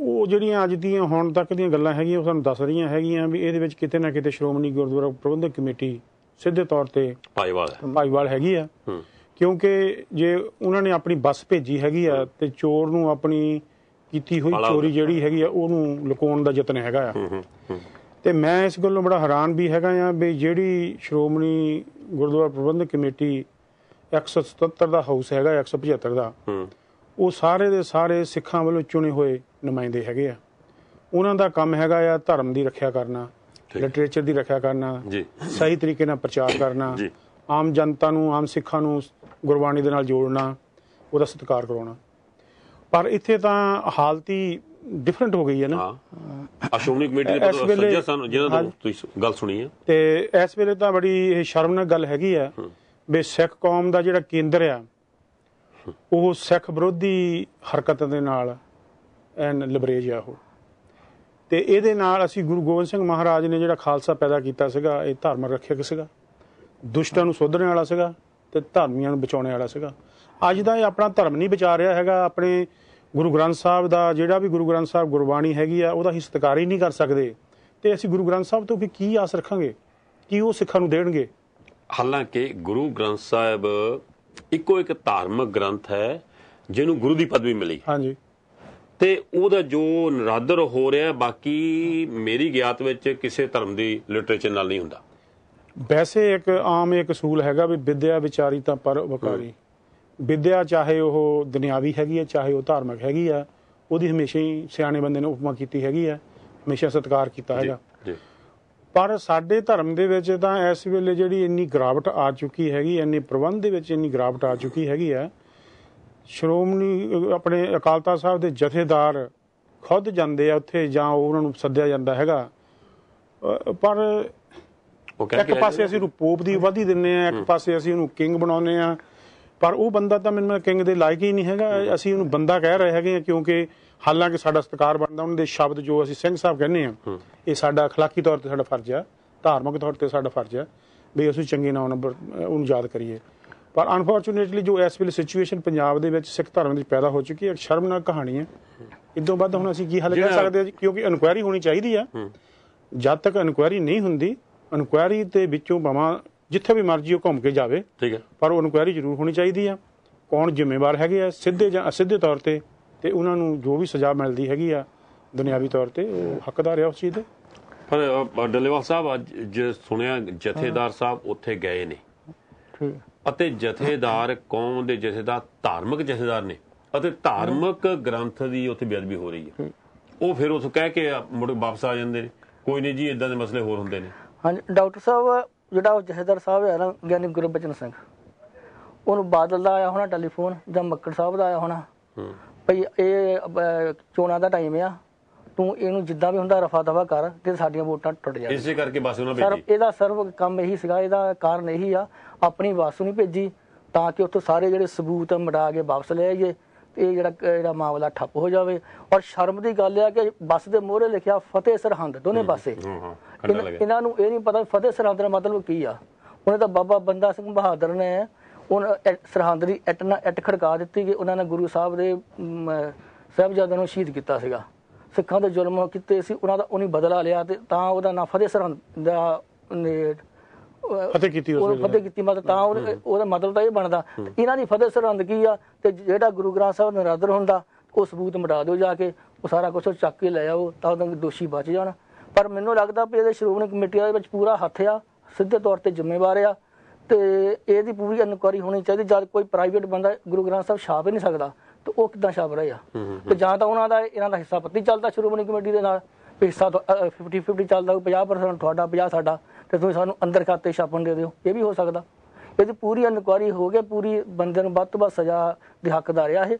ਉਹ ਜਿਹੜੀਆਂ ਅੱਜ ਦੀਆਂ ਹੁਣ ਤੱਕ ਦੀਆਂ ਗੱਲਾਂ ਹੈਗੀਆਂ ਉਹ ਸਾਨੂੰ ਦੱਸ ਰਹੀਆਂ ਹੈਗੀਆਂ ਵੀ ਇਹਦੇ ਵਿੱਚ ਕਿਤੇ ਨਾ ਕਿਤੇ ਸ਼੍ਰੋਮਣੀ ਗੁਰਦੁਆਰਾ ਪ੍ਰਬੰਧਕ ਕਮੇਟੀ ਸਿੱਧੇ ਤੌਰ ਤੇ ਭਾਈਵਾਲ ਹੈ। ਭਾਈਵਾਲ ਹੈਗੀ ਆ। ਕਿਉਂਕਿ ਜੇ ਉਹਨਾਂ ਨੇ ਆਪਣੀ ਬੱਸ ਭੇਜੀ ਹੈਗੀ ਆ ਤੇ ਚੋਰ ਨੂੰ ਆਪਣੀ ਕੀਤੀ ਹੋਈ ਚੋਰੀ ਜਿਹੜੀ ਹੈਗੀ ਆ ਉਹਨੂੰ ਲੁਕਾਉਣ ਦਾ ਯਤਨ ਹੈਗਾ ਆ। ਤੇ ਮੈਂ ਇਸ ਗੱਲੋਂ ਬੜਾ ਹੈਰਾਨ ਵੀ ਹੈਗਾ ਆ ਵੀ ਜਿਹੜੀ ਸ਼੍ਰੋਮਣੀ ਗੁਰਦੁਆਰਾ ਪ੍ਰਬੰਧਕ ਕਮੇਟੀ 177 ਦਾ ਹਾਊਸ ਹੈਗਾ 175 ਦਾ। ਉਹ ਸਾਰੇ ਦੇ ਸਾਰੇ ਸਿੱਖਾਂ ਵੱਲੋਂ ਚੁਣੇ ਹੋਏ ਨੁਮਾਇੰਦੇ ਹੈਗੇ ਆ। ਉਹਨਾਂ ਦਾ ਕੰਮ ਹੈਗਾ ਆ ਧਰਮ ਦੀ ਰੱਖਿਆ ਕਰਨਾ। ਲਿਟਰੇਚਰ ਦੀ ਰੱਖਿਆ ਕਰਨਾ ਜੀ। ਸਹੀ ਤਰੀਕੇ ਨਾਲ ਪ੍ਰਚਾਰ ਕਰਨਾ ਜੀ। ਆਮ ਜਨਤਾ ਨੂੰ ਆਮ ਸਿੱਖਾਂ ਨੂੰ ਗੁਰਬਾਣੀ ਦੇ ਨਾਲ ਜੋੜਨਾ ਉਹਦਾ ਸਤਿਕਾਰ ਕਰਾਉਣਾ। ਪਰ ਇੱਥੇ ਤਾਂ ਹਾਲਤ ਡਿਫਰੈਂਟ ਹੋ ਗਈ ਹੈ ਨਾ। ਹਾਂ। ਅਸ਼ੋਮਨੀ ਕਮੇਟੀ ਦੇ ਸੱਜਾ ਸਾਨੂੰ ਜਿਹਨਾਂ ਤੋਂ। ਤੁਸੀਂ ਗੱਲ ਸੁਣੀ ਹੈ। ਤੇ ਇਸ ਵੇਲੇ ਤਾਂ ਬੜੀ ਇਹ ਸ਼ਰਮਨਾਕ ਗੱਲ ਹੈਗੀ ਆ ਵੀ ਸਿੱਖ ਕੌਮ ਦਾ ਜਿਹੜਾ ਕੇਂਦਰ ਆ ਉਹ ਸਿੱਖ ਵਿਰੋਧੀ ਹਰਕਤਾਂ ਦੇ ਨਾਲ ਐਨ ਲਬਰੇਜ ਆ ਉਹ। ਤੇ ਇਹਦੇ ਨਾਲ ਅਸੀਂ ਗੁਰੂ ਗੋਬਿੰਦ ਸਿੰਘ ਮਹਾਰਾਜ ਨੇ ਜਿਹੜਾ ਖਾਲਸਾ ਪੈਦਾ ਕੀਤਾ ਸੀਗਾ ਇਹ ਧਰਮ ਰੱਖਿਅਕ ਸੀਗਾ। ਦੁਸ਼ਟਾਂ ਨੂੰ ਸੋਧਣ ਵਾਲਾ ਸੀਗਾ ਤੇ ਧਰਮੀਆਂ ਨੂੰ ਬਚਾਉਣ ਵਾਲਾ ਸੀਗਾ। ਅੱਜ ਦਾ ਇਹ ਆਪਣਾ ਧਰਮ ਨਹੀਂ ਬਚਾ ਰਿਹਾ ਹੈਗਾ। ਆਪਣੇ ਗੁਰੂ ਗ੍ਰੰਥ ਸਾਹਿਬ ਦਾ ਜਿਹੜਾ ਵੀ ਗੁਰੂ ਗ੍ਰੰਥ ਸਾਹਿਬ ਗੁਰਬਾਣੀ ਹੈਗੀ ਆ ਉਹਦਾ ਹੀ ਸਤਿਕਾਰ ਹੀ ਨਹੀਂ ਕਰ ਸਕਦੇ। ਤੇ ਅਸੀਂ ਗੁਰੂ ਗ੍ਰੰਥ ਸਾਹਿਬ ਤੋਂ ਫਿਰ ਕੀ ਆਸ ਰੱਖਾਂਗੇ? ਕੀ ਉਹ ਸਿੱਖਾਂ ਨੂੰ ਦੇਣਗੇ? ਹਾਲਾਂਕਿ ਗੁਰੂ ਗ੍ਰੰਥ ਸਾਹਿਬ ਇੱਕੋ ਇੱਕ ਧਾਰਮਿਕ ਗ੍ਰੰਥ ਹੈ ਜਿਹਨੂੰ ਗੁਰੂ ਦੀ ਪਦਵੀ ਮਿਲੀ। ਹਾਂਜੀ। ਤੇ ਉਹਦਾ ਜੋ ਨਰਾਦਰ ਹੋ ਰਿਹਾ ਬਾਕੀ ਮੇਰੀ ਗਿਆਤ ਵਿੱਚ ਕਿਸੇ ਧਰਮ ਦੀ ਲਿਟਰੇਚਰ ਨਾਲ ਨਹੀਂ ਹੁੰਦਾ। ਵੈਸੇ ਇੱਕ ਆਮ ਇੱਕ ਅਸੂਲ ਹੈਗਾ ਵੀ ਵਿਦਿਆ ਵਿਚਾਰੀ ਤਾਂ ਪਰ ਵਕਾਰੀ। ਵਿਦਿਆ ਚਾਹੇ ਉਹ ਦੁਨਿਆਵੀ ਹੈਗੀ ਹੈ ਚਾਹੇ ਉਹ ਧਾਰਮਿਕ ਹੈਗੀ ਆ ਉਹਦੀ ਹਮੇਸ਼ਾ ਹੀ ਸਿਆਣੇ ਬੰਦੇ ਨੇ ਉਪਮਾ ਕੀਤੀ ਹੈਗੀ ਆ ਹਮੇਸ਼ਾ ਸਤਿਕਾਰ ਕੀਤਾ ਹੈਗਾ। ਜੀ। ਪਰ ਸਾਡੇ ਧਰਮ ਦੇ ਵਿੱਚ ਤਾਂ ਇਸ ਵੇਲੇ ਜਿਹੜੀ ਇੰਨੀ ਗਰਾਵਟ ਆ ਚੁੱਕੀ ਹੈਗੀ ਇੰਨੇ ਪ੍ਰਬੰਧ ਦੇ ਵਿੱਚ ਇੰਨੀ ਗਰਾਵਟ ਆ ਚੁੱਕੀ ਹੈਗੀ ਆ ਸ਼੍ਰੋਮਣੀ ਅਹ, ਆਪਣੇ ਅਕਾਲ ਤਖਤ ਸਾਹਿਬ ਦੇ ਜਥੇਦਾਰ ਖੁਦ ਜਾਂਦੇ ਆ ਉੱਥੇ ਜਾਂ ਉਹਨਾਂ ਨੂੰ ਸੱਦਿਆ ਜਾਂਦਾ ਹੈਗਾ ਅਹ, ਪਰ ਉਹ ਕਹਿ ਇੱਕ ਕੇ ਪਾਸੇ ਅਸੀਂ ਉਹਨੂੰ ਪੋਪ ਦੀ ਉਪਾਧੀ ਦਿੰਨੇ ਆ ਇੱਕ ਪਾਸੇ ਅਸੀਂ ਉਹਨੂੰ ਕਿੰਗ ਬਣਾਉਂਦੇ ਆ ਪਰ ਉਹ ਬੰਦਾ ਤਾਂ ਮੈਨੂੰ ਕਿੰਗ ਦੇ ਲਾਇਕ ਹੀ ਨਹੀਂ ਹੈਗਾ ਅਸੀਂ ਉਹਨੂੰ ਬੰਦਾ ਕਹਿ ਰਹੇ ਹੈਗੇ ਆ ਕਿਉਂਕਿ ਹਾਲਾਂਕਿ ਸਾਡਾ ਸਤਿਕਾਰ ਬਣਦਾ ਉਹਨਾਂ ਦੇ ਸ਼ਬਦ ਜੋ ਅਸੀਂ ਸਿੰਘ ਸਾਹਿਬ ਕਹਿੰਦੇ ਆ ਇਹ ਸਾਡਾ اخلاقی ਤੌਰ ਤੇ ਸਾਡਾ ਫਰਜ਼ ਆ ਧਾਰਮਿਕ ਤੌਰ ਤੇ ਸਾਡਾ ਫਰਜ਼ ਆ ਵੀ ਅਸੀਂ ਚੰਗੇ ਨਾਮ ਨੰਬਰ ਉਹਨੂੰ ਯਾਦ ਕਰੀਏ ਪਰ ਅਨਫੋਰਚੂਨੇਟਲੀ ਜੋ ਇਸ ਵੇਲੇ ਸਿਚੁਏਸ਼ਨ ਪੰਜਾਬ ਦੇ ਵਿੱਚ ਸਿੱਖ ਧਰਮ ਦੀ ਪੈਦਾ ਹੋ ਚੁੱਕੀ ਹੈ ਇੱਕ ਸ਼ਰਮਨਾਕ ਕਹਾਣੀ ਹੈ। ਇਦੋਂ ਬਾਅਦ ਹੁਣ ਅਸੀਂ ਕੀ ਹੱਲ ਕਰ ਸਕਦੇ ਹਾਂ ਕਿਉਂਕਿ ਇਨਕੁਆਇਰੀ ਹੋਣੀ ਚਾਹੀਦੀ ਆ ਜਦ ਤੱਕ ਇਨਕੁਆਇਰੀ ਨਹੀਂ ਹੁੰਦੀ ਇਨਕੁਆਇਰੀ ਤੇ ਵਿੱਚੋਂ ਭਾਵੇਂ ਜਿੱਥੇ ਵੀ ਮਰਜ਼ੀ ਉਹ ਘੁੰਮ ਕੇ ਜਾਵੇ। ਠੀਕ ਹੈ। ਪਰ ਉਹ ਇਨਕੁਆਇਰੀ ਜ਼ਰੂਰ ਹੋਣੀ ਚਾਹੀਦੀ ਆ ਕੌਣ ਜ਼ਿੰਮੇਵਾਰ ਹੈਗੇ ਆ? ਸਿੱਧੇ ਜਾਂ ਅਸਿੱਧੇ ਤੌਰ ਤੇ ਤੇ ਉਹਨਾਂ ਨੂੰ ਜੋ ਵੀ ਸਜ਼ਾ ਮਿਲਦੀ ਹੈਗੀ ਆ ਦੁਨਿਆਵੀ ਤੌਰ ਤੇ ਉਹ ਹੱਕਦਾਰ ਆ ਉਸ ਚੀਜ਼ ਦੇ। ਪਰ ਡੱਲੇਵਾਲ ਸਾਹਿਬ ਅੱਜ ਜੇ ਸੁਣਿਆ ਜਥੇਦਾਰ ਸਾਹਿਬ ਉੱਥੇ ਗਏ ਨੇ। ਠੀਕ। ਅਤੇ ਜਥੇਦਾਰ ਕੌਮ ਦੇ ਜਥੇਦਾਰ ਧਾਰਮਿਕ ਜਥੇਦਾਰ ਨੇ। ਅਤੇ ਧਾਰਮਿਕ ਗ੍ਰੰਥ ਦੀ ਉੱਥੇ ਬੇਅਦਬੀ ਹੋ ਰਹੀ ਹੈ। ਉਹ ਫਿਰ ਉਸ ਕਹਿ ਕੇ ਮੁੜ ਵਾਪਸ ਆ ਜਾਂਦੇ ਨੇ। ਕੋਈ ਨਹੀਂ ਜੀ ਇਦਾਂ ਦੇ ਮਸਲੇ ਹੋਰ ਹੁੰਦੇ ਨੇ। ਹਾਂਜੀ ਡਾਕਟਰ ਸਾਹਿਬ ਜਿਹੜਾ ਉਹ ਜਥੇਦਾਰ ਸਾਹਿਬ ਹੈ ਨਾ ਗਿਆਨੀ ਗੁਰਬਚਨ ਸਿੰਘ ਉਹਨੂੰ ਬਾਦਲ ਦਾ ਆਇਆ ਹੋਣਾ ਟੈਲੀਫੋਨ ਜਾਂ ਮੱਕੜ ਸਾਹਿਬ ਦਾ ਆਇਆ ਹੋਣਾ। ਭਈ ਇਹ ਚੋਣਾਂ ਦਾ ਟਾਈਮ ਆ। ਤੂੰ ਇਹਨੂੰ ਜਿੱਦਾਂ ਵੀ ਹੁੰਦਾ ਰਫਾ ਦਫਾ ਕਰ ਤੇ ਸਾਡੀਆਂ ਵੋਟਾਂ ਟੁੱਟ ਜਾਣ ਇਸੇ ਕਰਕੇ ਬਸ ਉਹਨਾਂ ਸਰ ਭੇਜੀ। ਇਹਦਾ ਸਰਵ ਕੰਮ ਇਹੀ ਸੀਗਾ ਇਹਦਾ ਕਾਰਨ ਇਹੀ ਆ ਆਪਣੀ ਵਾਸੂ ਨਹੀਂ ਭੇਜੀ ਤਾਂ ਕਿ ਉੱਥੋਂ ਸਾਰੇ ਜਿਹੜੇ ਸਬੂਤ ਮਿਟਾ ਕੇ ਵਾਪਸ ਲੈ ਆਈਏ ਤੇ ਇਹ ਜਿਹੜਾ ਜਿਹੜਾ ਮਾਮਲਾ ਠੱਪ ਹੋ ਜਾਵੇ। ਔਰ ਸ਼ਰਮ ਦੀ ਗੱਲ ਆ ਕਿ ਬੱਸ ਦੇ ਮੋਹਰੇ ਲਿਖਿਆ ਫਤਿਹ ਸਰਹੰਦ ਦੋਨੇ ਪਾਸੇ। ਹਾਂ ਹਾਂ ਖੰਡਾ ਇਹਨਾਂ- ਨੂੰ ਇਹ ਨਹੀਂ ਪਤਾ ਫਤਿਹ ਸਰਹੰਦ ਦਾ ਮਤਲਬ ਕੀ ਆ। ਉਹਨੇ ਤਾਂ ਬਾਬਾ ਬੰਦਾ ਸਿੰਘ ਬਹਾਦਰ ਨੇ ਉਹ ਸਰਹੰਦ ਦੀ ਇੱਟ ਨਾਲ ਇੱਟ ਖੜਕਾ ਦਿੱਤੀ ਕਿ ਉਹਨਾਂ ਨੇ ਗੁਰੂ ਸਾਹਿਬ ਦੇ ਸਾਹਿਬਜ਼ਾਦਿਆਂ ਨੂੰ ਸ਼ਹੀਦ ਕੀਤਾ ਸੀਗਾ। ਸਿੱਖਾਂ ਦੇ ਜ਼ੁਲਮ ਕੀਤੇ ਸੀ ਉਹਨਾਂ ਦਾ ਉਹਨੇ ਬਦਲਾ ਲਿਆ ਤੇ ਤਾਂ ਉਹਦਾ ਨਾਂ ਫਤਿਹ ਸਰਹੰਦ ਦਾ ਫਤਿਹ ਕੀਤੀ ਉਸ ਵੇਲੇ। ਫਤਿਹ ਕੀਤੀ ਮਤਲਬ ਤਾਂ ਉਹਦੇ- ਮਤਲਬ ਤਾਂ ਇਹ ਬਣਦਾ। ਇਹਨਾਂ ਦੀ ਫਤਿਹ ਸਰਹੰਦ ਕੀ ਆ? ਤੇ ਜਿਹੜਾ ਗੁਰੂ ਗ੍ਰੰਥ ਸਾਹਿਬ ਨਰਾਦਰ ਹੁੰਦਾ ਉਹ ਸਬੂਤ ਮਿਟਾ ਦਿਓ ਜਾ ਕੇ ਉਹ ਸਾਰਾ ਕੁਝ ਚੱਕ ਕੇ ਲੈ ਆਓ ਤਾਂ ਉਹਦਾ ਦੋਸ਼ੀ ਬਚ ਜਾਣ। ਪਰ ਮੈਨੂੰ ਲੱਗਦਾ ਵੀ ਇਹਦੇ ਸ਼੍ਰੋਮਣੀ ਕਮੇਟੀ ਦੇ ਵਿੱਚ ਪੂਰਾ ਹੱਥ ਆ ਸਿੱਧੇ ਤੌਰ ਤੇ ਜ਼ਿੰਮੇਵਾਰ ਆ ਤੇ ਇਹਦੀ ਪੂਰੀ ਇਨਕੁਆਰੀ ਹੋਣੀ ਚਾਹੀਦੀ ਜਦ ਕੋਈ ਪ੍ਰਾਈਵੇਟ ਬੰਦਾ ਗੁਰੂ ਗ੍ਰੰਥ ਸਾਹਿਬ ਛਾਪ ਹੀ ਨਹੀਂ ਸਕਦਾ। ਤੇ ਉਹ ਕਿੱਦਾਂ ਛਾਪ ਰਿਹਾ ਤੇ ਜਾਂ ਤਾਂ ਉਹਨਾਂ ਦਾ ਇਹਨਾਂ ਦਾ ਹਿੱਸਾ ਪੱਤੀ ਚੱਲਦਾ ਸ਼੍ਰੋਮਣੀ ਕਮੇਟੀ ਦੇ ਨਾਲ ਹਿੱਸਾ 50 50 ਚੱਲਦਾ ਹੋਊ, 50% ਤੁਹਾਡਾ 50 ਸਾਡਾ ਤੇ ਤੁਸੀਂ ਸਾਨੂੰ ਅੰਦਰ ਖਾਤੇ ਛਾਪਣ ਦੇ ਦਿਓ। ਇਹ ਵੀ ਹੋ ਸਕਦਾ। ਇਹਦੀ ਪੂਰੀ ਇਨਕੁਆਰੀ ਹੋ ਕੇ ਪੂਰੀ ਬੰਦੇ ਨੂੰ ਵੱਧ ਤੋਂ ਵੱਧ ਸਜ਼ਾ ਦੇ ਹੱਕਦਾਰ ਆ ਇਹ।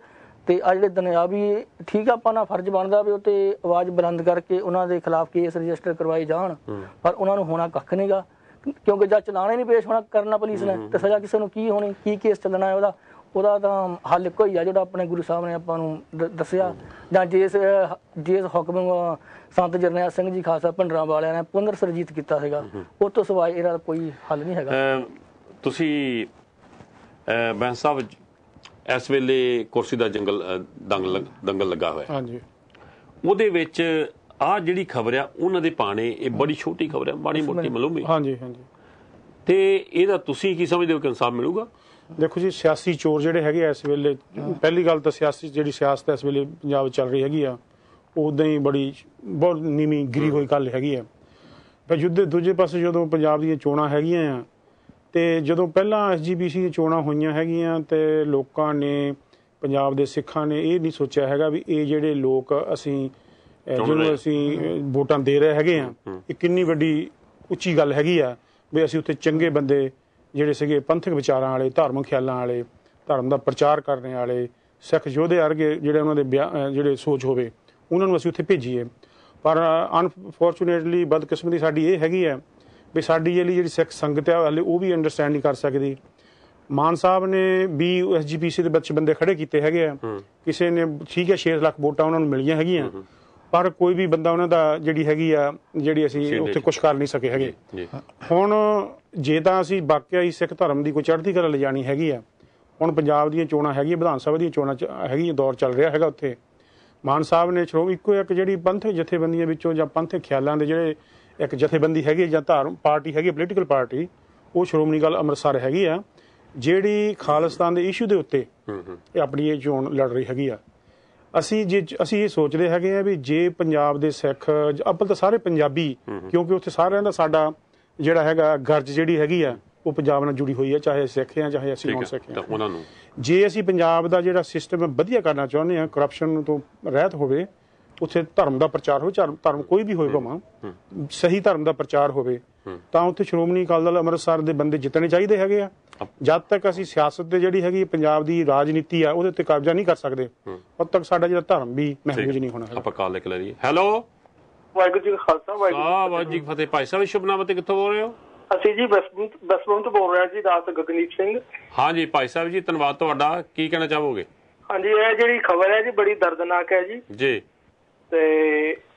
ਤੇ ਆ ਜਿਹੜੇ ਦੁਨਿਆਵੀ ਠੀਕ ਆ ਆਪਾਂ ਦਾ ਫਰਜ਼ ਬਣਦਾ ਵੀ ਉਹ ਤੇ ਆਵਾਜ਼ ਬੁਲੰਦ ਕਰਕੇ ਉਹਨਾਂ ਦੇ ਖਿਲਾਫ ਕੇਸ ਰਜਿਸਟਰ ਕਰਵਾਏ ਜਾਣ। ਪਰ ਉਹਨਾਂ ਨੂੰ ਹੋਣਾ ਕੱਖ ਨਹੀਂਗਾ ਕਿਉਂਕਿ ਜਦ ਚਲਾਣਾ ਹੀ ਨਹੀਂ ਪੇਸ਼ ਹੋਣਾ ਕਰਨਾ ਪੁਲਿਸ ਨੇ ਤੇ ਸਜ਼ਾ ਕਿਸੇ ਨੂੰ ਕੀ ਹੋਣੀ ਕੀ ਕੇਸ ਚੱਲਣਾ ਹੈ ਉਹਦਾ। ਉਹਦਾ ਤਾਂ ਹੱਲ ਇੱਕੋ ਹੀ ਆ ਜਿਹੜਾ ਆਪਣੇ ਗੁਰੂ ਸਾਹਿਬ ਨੇ ਆਪਾਂ ਨੂੰ ਦ- ਦੱਸਿਆ। ਜਾਂ ਜਿਸ ਜਿਸ ਹੁਕਮ ਸੰਤ ਜਰਨੈਲ ਸਿੰਘ ਜੀ ਖਾਲਸਾ ਭੰਡਰਾਂ ਵਾਲਿਆਂ ਨੇ ਪੁਨਰ ਸਰਜੀਤ ਕੀਤਾ ਸੀਗਾ ਉਹ ਤੋਂ ਸਿਵਾਏ ਇਹਦਾ ਕੋਈ ਹੱਲ ਨਹੀਂ ਹੈਗਾ। ਅਮ ਤੁਸੀਂ ਅਮ ਬੈਂਸ ਸਾਹਿਬ ਇਸ ਵੇਲੇ ਕੁਰਸੀ ਦਾ ਜੰਗਲ ਅ, ਦੰਗਲ ਲੱਗ- ਦੰਗਲ ਲੱਗਾ ਹੋਇਆ। ਹੈ। ਹਾਂਜੀ। ਉਹਦੇ ਵਿੱਚ ਆ ਜਿਹੜੀ ਖਬਰ ਆ ਉਹਨਾਂ ਦੇ ਪਾਣੇ ਇਹ ਬੜੀ ਛੋਟੀ ਖਬਰ ਆ ਮਾੜੀ ਮੋਟੀ ਮਾਲੂਮ ਹੈ ਹਾਂਜੀ ਹਾਂਜੀ। ਤੇ ਇਹਦਾ ਤੁਸੀਂ ਕੀ ਸਮਝਦੇ ਹੋ ਕਿ ਇਨਸਾਫ ਮਿਲੂਗਾ? ਦੇਖੋ ਜੀ ਸਿਆਸੀ ਚੋਰ ਜਿਹੜੇ ਹੈਗੇ ਇਸ ਵੇਲੇ ਪਹਿਲੀ ਗੱਲ ਤਾਂ ਸਿਆਸੀ ਜਿਹੜੀ ਸਿਆਸਤ ਇਸ ਵੇਲੇ ਪੰਜਾਬ ਚੱਲ ਰਹੀ ਹੈਗੀ ਆ ਉਦਾਂ ਹੀ ਬੜੀ ਬਹੁਤ ਨੀਵੀਂ ਗਿਰੀ ਹੋਈ ਗੱਲ ਹੈਗੀ ਆ ਪਰ ਜੁੱਦੇ ਦੂਜੇ ਪਾਸੇ ਜਦੋਂ ਪੰਜਾਬ ਦੀਆਂ ਚੋਣਾਂ ਹੈਗੀਆਂ ਆ ਤੇ ਜਦੋਂ ਪਹਿਲਾਂ ਐਸਜੀਪੀਸੀ ਦੀਆਂ ਚੋਣਾਂ ਹੋਈਆਂ ਹੈਗੀਆਂ ਤੇ ਲੋਕਾਂ ਨੇ ਪੰਜਾਬ ਦੇ ਸਿੱਖਾਂ ਨੇ ਇਹ ਨਹੀਂ ਸੋਚਿਆ ਹੈਗਾ ਵੀ ਇਹ ਜਿਹੜੇ ਲੋਕ ਅਸੀਂ। ਜਿਹਨੂੰ ਅਸੀਂ ਵੋਟਾਂ ਦੇ ਰਹੇ ਹੈਗੇ ਆ ਇਹ ਕਿੰਨੀ ਵੱਡੀ ਉੱਚੀ ਗੱਲ ਹੈਗੀ ਆ ਵੀ ਅਸੀਂ ਉੱਥੇ ਚੰਗੇ ਬੰਦੇ ਜਿਹੜੇ ਸੀਗੇ ਪੰਥਕ ਵਿਚਾਰਾਂ ਵਾਲੇ ਧਾਰਮਿਕ ਖਿਆਲਾਂ ਵਾਲੇ ਧਰਮ ਦਾ ਪ੍ਰਚਾਰ ਕਰਨ ਵਾਲੇ ਸਿੱਖ ਯੋਧੇ ਵਰਗੇ ਜਿਹੜੇ ਉਹਨਾਂ ਦੇ ਜਿਹੜੇ ਸੋਚ ਹੋਵੇ ਉਹਨਾਂ ਨੂੰ ਅਸੀਂ ਉੱਥੇ ਭੇਜੀਏ। ਪਰ ਅਨਫੋਰਚੂਨੇਟਲੀ ਬਦਕਿਸਮਤੀ ਸਾਡੀ ਇਹ ਹੈਗੀ ਹੈ ਵੀ ਸਾਡੀ ਜਿਹੜੀ ਜਿਹੜੀ ਸਿੱਖ ਸੰਗਤ ਹੈ ਹਲੇ ਉਹ ਵੀ ਅੰਡਰਸਟੈਂਡ ਨਹੀਂ ਕਰ ਸਕਦੀ। ਮਾਨ ਸਾਹਿਬ ਨੇ ਵੀ ਐਸਜੀਪੀਸੀ ਦੇ ਵਿੱਚ ਬੰਦੇ ਖੜੇ ਕੀਤੇ ਹੈਗੇ ਆ। ਕਿਸੇ ਨੇ ਠੀਕ ਹੈ 6 ਲੱਖ ਵੋਟਾਂ ਉਹਨਾਂ ਨੂੰ ਮਿਲੀਆਂ ਹੈਗੀਆਂ। ਪਰ ਕੋਈ ਵੀ ਬੰਦਾ ਉਹਨਾਂ ਦਾ ਜਿਹੜੀ ਹੈਗੀ ਆ ਜਿਹੜੀ ਅਸੀਂ ਉੱਥੇ ਕੁਝ ਕਰ ਨਹੀਂ ਸਕੇ ਹੈਗੇ। ਹੁਣ ਜੇ ਤਾਂ ਅਸੀਂ ਵਾਕਿਆ ਹੀ ਸਿੱਖ ਧਰਮ ਦੀ ਕੋਈ ਚੜ੍ਹਦੀ ਕਲਾ ਲਿਜਾਣੀ ਹੈਗੀ ਆ ਹੁਣ ਪੰਜਾਬ ਦੀਆਂ ਚੋਣਾਂ ਹੈਗੀਆਂ ਵਿਧਾਨ ਸਭਾ ਦੀਆਂ ਚੋਣਾਂ ਚ ਹੈਗੀ ਦੌਰ ਚੱਲ ਰਿਹਾ ਹੈਗਾ ਉੱਥੇ। ਮਾਨ ਸਾਹਿਬ ਨੇ ਸ਼੍ਰੋਮਣੀ ਇੱਕੋ ਇੱਕ ਜਿਹੜੀ ਪੰਥਕ ਜਥੇਬੰਦੀਆਂ ਵਿੱਚੋਂ ਜਾਂ ਪੰਥਕ ਖਿਆਲਾਂ ਦੇ ਜਿਹੜੇ ਇੱਕ ਜਥੇਬੰਦੀ ਹੈਗੀ ਜਾਂ ਧਾਰਮ ਪਾਰਟੀ ਹੈਗੀ ਪੋਲੀਟੀਕਲ ਪਾਰਟੀ ਉਹ ਸ਼੍ਰੋਮਣੀ ਗੱਲ ਅੰਮ੍ਰਿਤਸਰ ਹੈਗੀ ਆ ਜਿਹੜੀ ਖਾਲਿਸਤਾਨ ਦੇ ਇਸ਼ੂ ਦੇ ਉੱਤੇ ਇਹ ਆਪਣੀ ਇਹ ਚੋਣ ਲੜ ਰਹੀ ਹੈਗੀ ਆ। ਅਸੀਂ ਜੇ ਅਸੀਂ ਇਹ ਸੋਚਦੇ ਹੈਗੇ ਆ ਵੀ ਜੇ ਪੰਜਾਬ ਦੇ ਸਿੱਖ ਅੱਬਲ ਤਾਂ ਸਾਰੇ ਪੰਜਾਬੀ ਕਿਉਂਕਿ ਉੱਥੇ ਸਾਰਿਆਂ ਦਾ ਸਾਡਾ ਜਿਹੜਾ ਹੈਗਾ ਗਰਜ ਜਿਹੜੀ ਹੈਗੀ ਆ ਉਹ ਪੰਜਾਬ ਨਾਲ ਜੁੜੀ ਹੋਈ ਹੈ ਚਾਹੇ ਸਿੱਖ ਆ ਚਾਹੇ ਅਸੀਂ ਨੌਨ ਹੈ ਸਿੱਖ ਤਾਂ ਆ ਉਹਨਾਂ ਨੂੰ। ਜੇ ਅਸੀਂ ਪੰਜਾਬ ਦਾ ਜਿਹੜਾ ਸਿਸਟਮ ਵਧੀਆ ਕਰਨਾ ਚਾਹੁੰਦੇ ਹਾਂ ਕਰਪਸ਼ਨ ਤੋਂ ਰਹਿਤ ਹੋਵੇ ਉੱਥੇ ਧਰਮ ਦਾ ਪ੍ਰਚਾਰ ਹੋਵੇ ਧਰਮ ਕੋਈ ਵੀ ਹੋਵੇ ਭਾਵੇਂ ਸਹੀ ਧਰਮ ਦਾ ਪ੍ਰਚਾਰ ਹੋਵੇ ਤਾਂ ਉੱਥੇ ਸ਼੍ਰੋਮਣੀ ਅਕਾਲੀ ਦਲ ਅੰਮ੍ਰਿਤਸਰ ਦੇ ਬੰਦੇ ਜਿੱਤਣੇ ਚਾਹੀਦੇ ਹੈਗੇ ਆ। ਜਦ ਤੱਕ ਅਸੀਂ ਸਿਆਸਤ ਦੇ ਜਿਹੜੀ ਹੈਗੀ ਪੰਜਾਬ ਦੀ ਰਾਜਨੀਤੀ ਆ ਉਹਦੇ ਉੱਤੇ ਕਬਜ਼ਾ ਨਹੀਂ ਕਰ ਸਕਦੇ ਉਦ ਤੱਕ ਸਾਡਾ ਜਿਹੜਾ ਧਰਮ ਵੀ ਮਹਿਫੂਜ਼ ਨਹੀਂ ਹੋਣਾ ਆਪਾਂ ਕਾਲ ਲਿਖ ਲਈਏ। ਹੈਲੋ ਵਾਹਿਗੁਰੂ ਜੀ ਖਾਲਸਾ ਵਾਹਿਗੁਰੂ ਆ ਵਾਜੀ ਕੀ ਫਤਿਹ। ਭਾਈ ਸਾਹਿਬ ਸ਼ੁਭ ਨਾਮ ਤੇ ਕਿੱਥੋਂ ਬੋਲ ਰਹੇ ਹੋ? ਅਸੀਂ ਜੀ ਬਸਵੰਤ ਬੋਲ ਰਹੇ ਹਾਂ ਜੀ ਦਾਸ ਗਗਨੀਤ ਸਿੰਘ। ਹਾਂਜੀ ਭਾਈ ਸਾਹਿਬ ਜੀ ਧੰਨਵਾਦ ਤੁਹਾਡਾ। ਕੀ ਕਹਿਣਾ ਚਾਹੋਗੇ? ਹਾਂਜੀ ਇਹ ਜਿਹੜੀ ਖਬਰ ਹੈ ਜੀ ਬੜੀ ਦਰਦਨਾਕ ਹੈ ਜੀ। ਜੀ। ਤੇ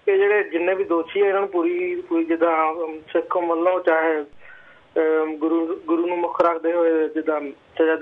ਇਹ ਜਿਹੜੇ ਜਿੰਨੇ ਵੀ ਦੋਸ਼ੀ ਹੈ ਇਹਨਾਂ ਨੂੰ ਪੂਰੀ ਪੂਰੀ ਜਿੱਦਾਂ ਸਿੱਖ ਵੱਲੋਂ ਚਾਹੇ ਗੁਰੂ ਗੁਰੂ ਨੂੰ ਮੁੱਖ ਰੱਖਦੇ ਹੋਏ ਜਿੱਦਾਂ ਸਜ਼ਾ